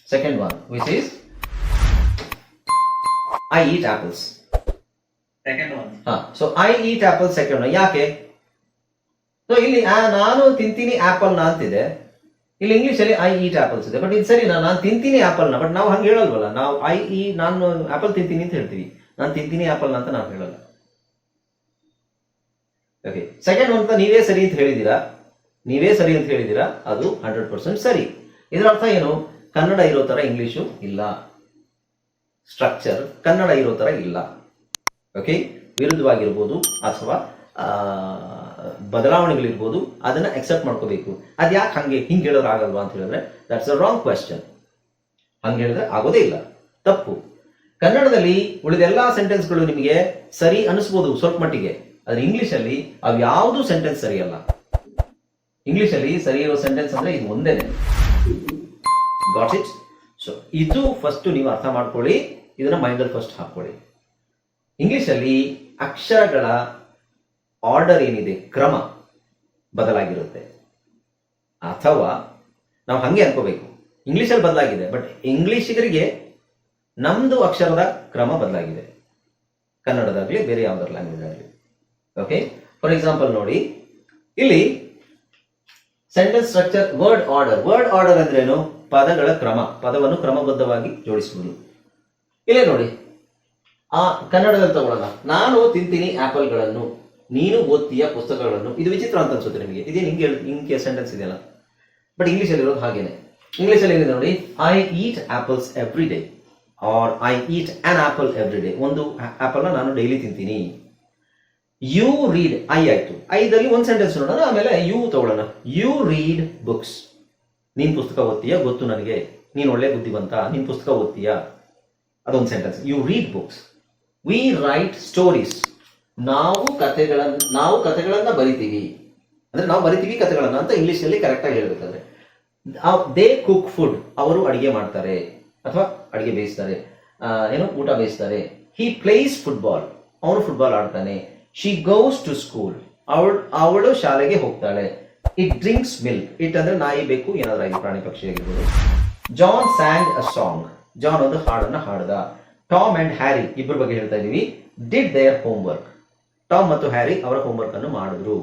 second one which is I eat apples second one ಹಾ so I eat apple second ಯಾಕೆ? ಸೊ ಇಲ್ಲಿ ಆ, ನಾನು ತಿಂತೀನಿ ಆಪಲ್ ಅಂತಿದೆ. ಇಲ್ಲಿ ಇಂಗ್ಲಿಷ್ ಅಲ್ಲಿ ಐ ಈಟ್ ಆಪಲ್ಸ್ ಇದೆ. ಬಟ್ ಇದು ಸರಿ ನಾನು ತಿಂತೀನಿ ಆಪಲ್ನ ಬಟ್ ನಾವು ಹಂಗೆ ಹೇಳಲ್ವಲ್ಲ? ನಾವು ಐ ಈ ನಾನು ಆಪಲ್ ತಿಂತೀನಿ ಅಂತ ಹೇಳ್ತೀವಿ. ನಾನು ತಿಂತೀನಿ ಆಪಲ್ ಅಂತ ನಾವು ಹೇಳಲ್ಲ. ಓಕೆ ಸೆಕೆಂಡ್ ಅಂತ ನೀವೇ ಸರಿ ಅಂತ ಹೇಳಿದ್ದೀರಾ? ನೀವೇ ಸರಿ ಅಂತ ಹೇಳಿದ್ದೀರಾ? ಅದು ಹಂಡ್ರೆಡ್ ಪರ್ಸೆಂಟ್ ಸರಿ. ಇದರ ಅರ್ಥ ಏನು? ಕನ್ನಡ ಇರೋ ಥರ ಇಂಗ್ಲೀಷು ಇಲ್ಲ. ಸ್ಟ್ರಕ್ಚರ್ ಕನ್ನಡ ಇರೋ ಥರ ಇಲ್ಲ. ಓಕೆ ವಿರುದ್ಧವಾಗಿರ್ಬೋದು ಅಥವಾ ಬದಲಾವಣೆಗಳಿರ್ಬೋದು, ಅದನ್ನ ಅಕ್ಸೆಪ್ಟ್ ಮಾಡ್ಕೋಬೇಕು. ಅದ್ ಯಾಕೆ ಹಂಗೆ ಹಿಂಗೆ ಹೇಳೋರು ಆಗಲ್ವಾ ಅಂತ ಹೇಳಿದ್ರೆ ದಟ್ಸ್ ಅ ರಾಂಗ್ ಕ್ವೆಶನ್ ಹಂಗೆ ಹೇಳಿದ್ರೆ ಆಗೋದೇ ಇಲ್ಲ. ತಪ್ಪು. ಕನ್ನಡದಲ್ಲಿ ಉಳಿದ ಎಲ್ಲಾ ಸೆಂಟೆನ್ಸ್ಗಳು ನಿಮಗೆ ಸರಿ ಅನಿಸ್ಬೋದು ಸ್ವಲ್ಪ ಮಟ್ಟಿಗೆ. ಆದ್ರೆ ಇಂಗ್ಲೀಷಲ್ಲಿ ಅವು ಯಾವುದೂ ಸೆಂಟೆನ್ಸ್ ಸರಿಯಲ್ಲ. ಇಂಗ್ಲಿಷಲ್ಲಿ ಸರಿ ಇರೋ ಸೆಂಟೆನ್ಸ್ ಅಂದ್ರೆ ಇದು ಒಂದೇನೆ. ಗಾಟ್ ಇಟ್ ಸೊ ಇದು ಫಸ್ಟ್ ನೀವು ಅರ್ಥ ಮಾಡ್ಕೊಳ್ಳಿ, ಇದನ್ನ ಮೈಂಡಲ್ಲಿ ಫಸ್ಟ್ ಹಾಕೊಳ್ಳಿ ಇಂಗ್ಲಿಷಲ್ಲಿ ಅಕ್ಷರಗಳ ಆರ್ಡರ್ ಏನಿದೆ, ಕ್ರಮ ಬದಲಾಗಿರುತ್ತೆ. ಅಥವಾ ನಾವು ಹಂಗೆ ಅನ್ಕೋಬೇಕು. ಇಂಗ್ಲಿಷಲ್ಲಿ ಬದಲಾಗಿದೆ ಬಟ್ ಇಂಗ್ಲಿಷಿಗರಿಗೆ ನಮ್ದು ಅಕ್ಷರದ ಕ್ರಮ ಬದಲಾಗಿದೆ. ಕನ್ನಡದಾಗ್ಲಿ, ಬೇರೆ ಯಾವ್ದಾರ ಲ್ಯಾಂಗ್ವೇಜ್ ಆಗಲಿ. ಓಕೆ ಫಾರ್ ಎಕ್ಸಾಂಪಲ್ ನೋಡಿ, ಇಲ್ಲಿ sentence structure word order word order ಅಂದ್ರೇನು? ಪದಗಳ ಕ್ರಮ. ಪದವನ್ನು ಕ್ರಮಬದ್ಧವಾಗಿ ಜೋಡಿಸುವುದು. ಇಲ್ಲೇ ನೋಡಿ. ಆ, ಕನ್ನಡದಲ್ಲಿ ತಗೊಳ್ಳೋಣ. ನಾನು ತಿಂತೀನಿ ಆಪಲ್ಗಳನ್ನು. ನೀನು ಓದ್ತೀಯ ಪುಸ್ತಕಗಳನ್ನು. ಇದು ವಿಚಿತ್ರ ಅಂತ ಅನ್ಸುತ್ತೆ ನಿಮಗೆ. ಇದೇನು ಹಿಂಗೆ ಹಿಂಗೆ ಸೆಂಟೆನ್ಸ್ ಇದೆಯಲ್ಲ? ಬಟ್ ಇಂಗ್ಲೀಷಲ್ಲಿ ಇರೋದು ಹಾಗೇನೆ. ಇಂಗ್ಲೀಷಲ್ಲಿ ಏನಿದೆ ನೋಡಿ? I eat apples every day or I eat an apple every day ಒಂದು ಆಪಲ್ನ ನಾನು ಡೈಲಿ ತಿಂತೀನಿ. ಯು ರೀಡ್ ಐ ಆಯ್ತು. ಐದಲ್ಲಿ ಒಂದು ಸೆಂಟೆನ್ಸ್ ನೋಡೋಣ, ಆಮೇಲೆ ಯು ತಗೊಳ್ಳೋಣ. ಯು ರೀಡ್ ಬುಕ್ಸ್ ನೀನ್ ಪುಸ್ತಕ ಓದ್ತೀಯ? ಗೊತ್ತು ನನಗೆ. ನೀನ್ ಒಳ್ಳೆ ಬುದ್ಧಿವಂತ, ನೀನ್ ಪುಸ್ತಕ ಓದ್ತೀಯ? ಅದೊಂದು sentence you read books we write stories ನಾವು ಕಥೆಗಳನ್ನ ನಾವು ಕಥೆಗಳನ್ನ ಬರಿತೀವಿ. ಅಂದ್ರೆ ನಾವು ಬರಿತೀವಿ ಕಥೆಗಳನ್ನ ಅಂತ ಇಂಗ್ಲಿಷ್ನಲ್ಲಿ ಕರೆಕ್ಟ್ ಆಗಿ ಹೇಳ್ಬೇಕಾದ್ರೆ. ದೇ ಕುಕ್ ಫುಡ್ ಅವರು ಅಡಿಗೆ ಮಾಡ್ತಾರೆ. ಅಥವಾ ಅಡಿಗೆ ಬೇಯಿಸ್ತಾರೆ. ಏನು? ಊಟ ಬೇಯಿಸ್ತಾರೆ. ಹಿ ಪ್ಲೇಸ್ ಫುಟ್ಬಾಲ್ ಅವನು ಫುಟ್ಬಾಲ್ ಆಡ್ತಾನೆ. ಶಿ ಗೋಸ್ ಟು ಸ್ಕೂಲ್ ಅವಳು ಅವಳು ಶಾಲೆಗೆ ಹೋಗ್ತಾಳೆ. ಇಟ್ ಡ್ರಿಂಕ್ಸ್ ಮಿಲ್ಕ್ ಇಟ್ ಅಂದ್ರೆ ನಾಯಿ ಬೇಕು ಏನಾದ್ರೂ ಪ್ರಾಣಿ ಪಕ್ಷಿ ಆಗಿರ್ಬೋದು. John sang a song John ಒಂದು ಹಾಡನ್ನ ಹಾಡ್ದ. ಟಾಮ್ ಅಂಡ್ ಹ್ಯಾರಿ ಇಬ್ಬರ ಬಗ್ಗೆ ಹೇಳ್ತಾ ಇದೀವಿ. Did their homework Tom ಮತ್ತು ಹ್ಯಾರಿ ಅವರ ಹೋಮ್ ವರ್ಕ್ ಅನ್ನು ಮಾಡಿದ್ರು.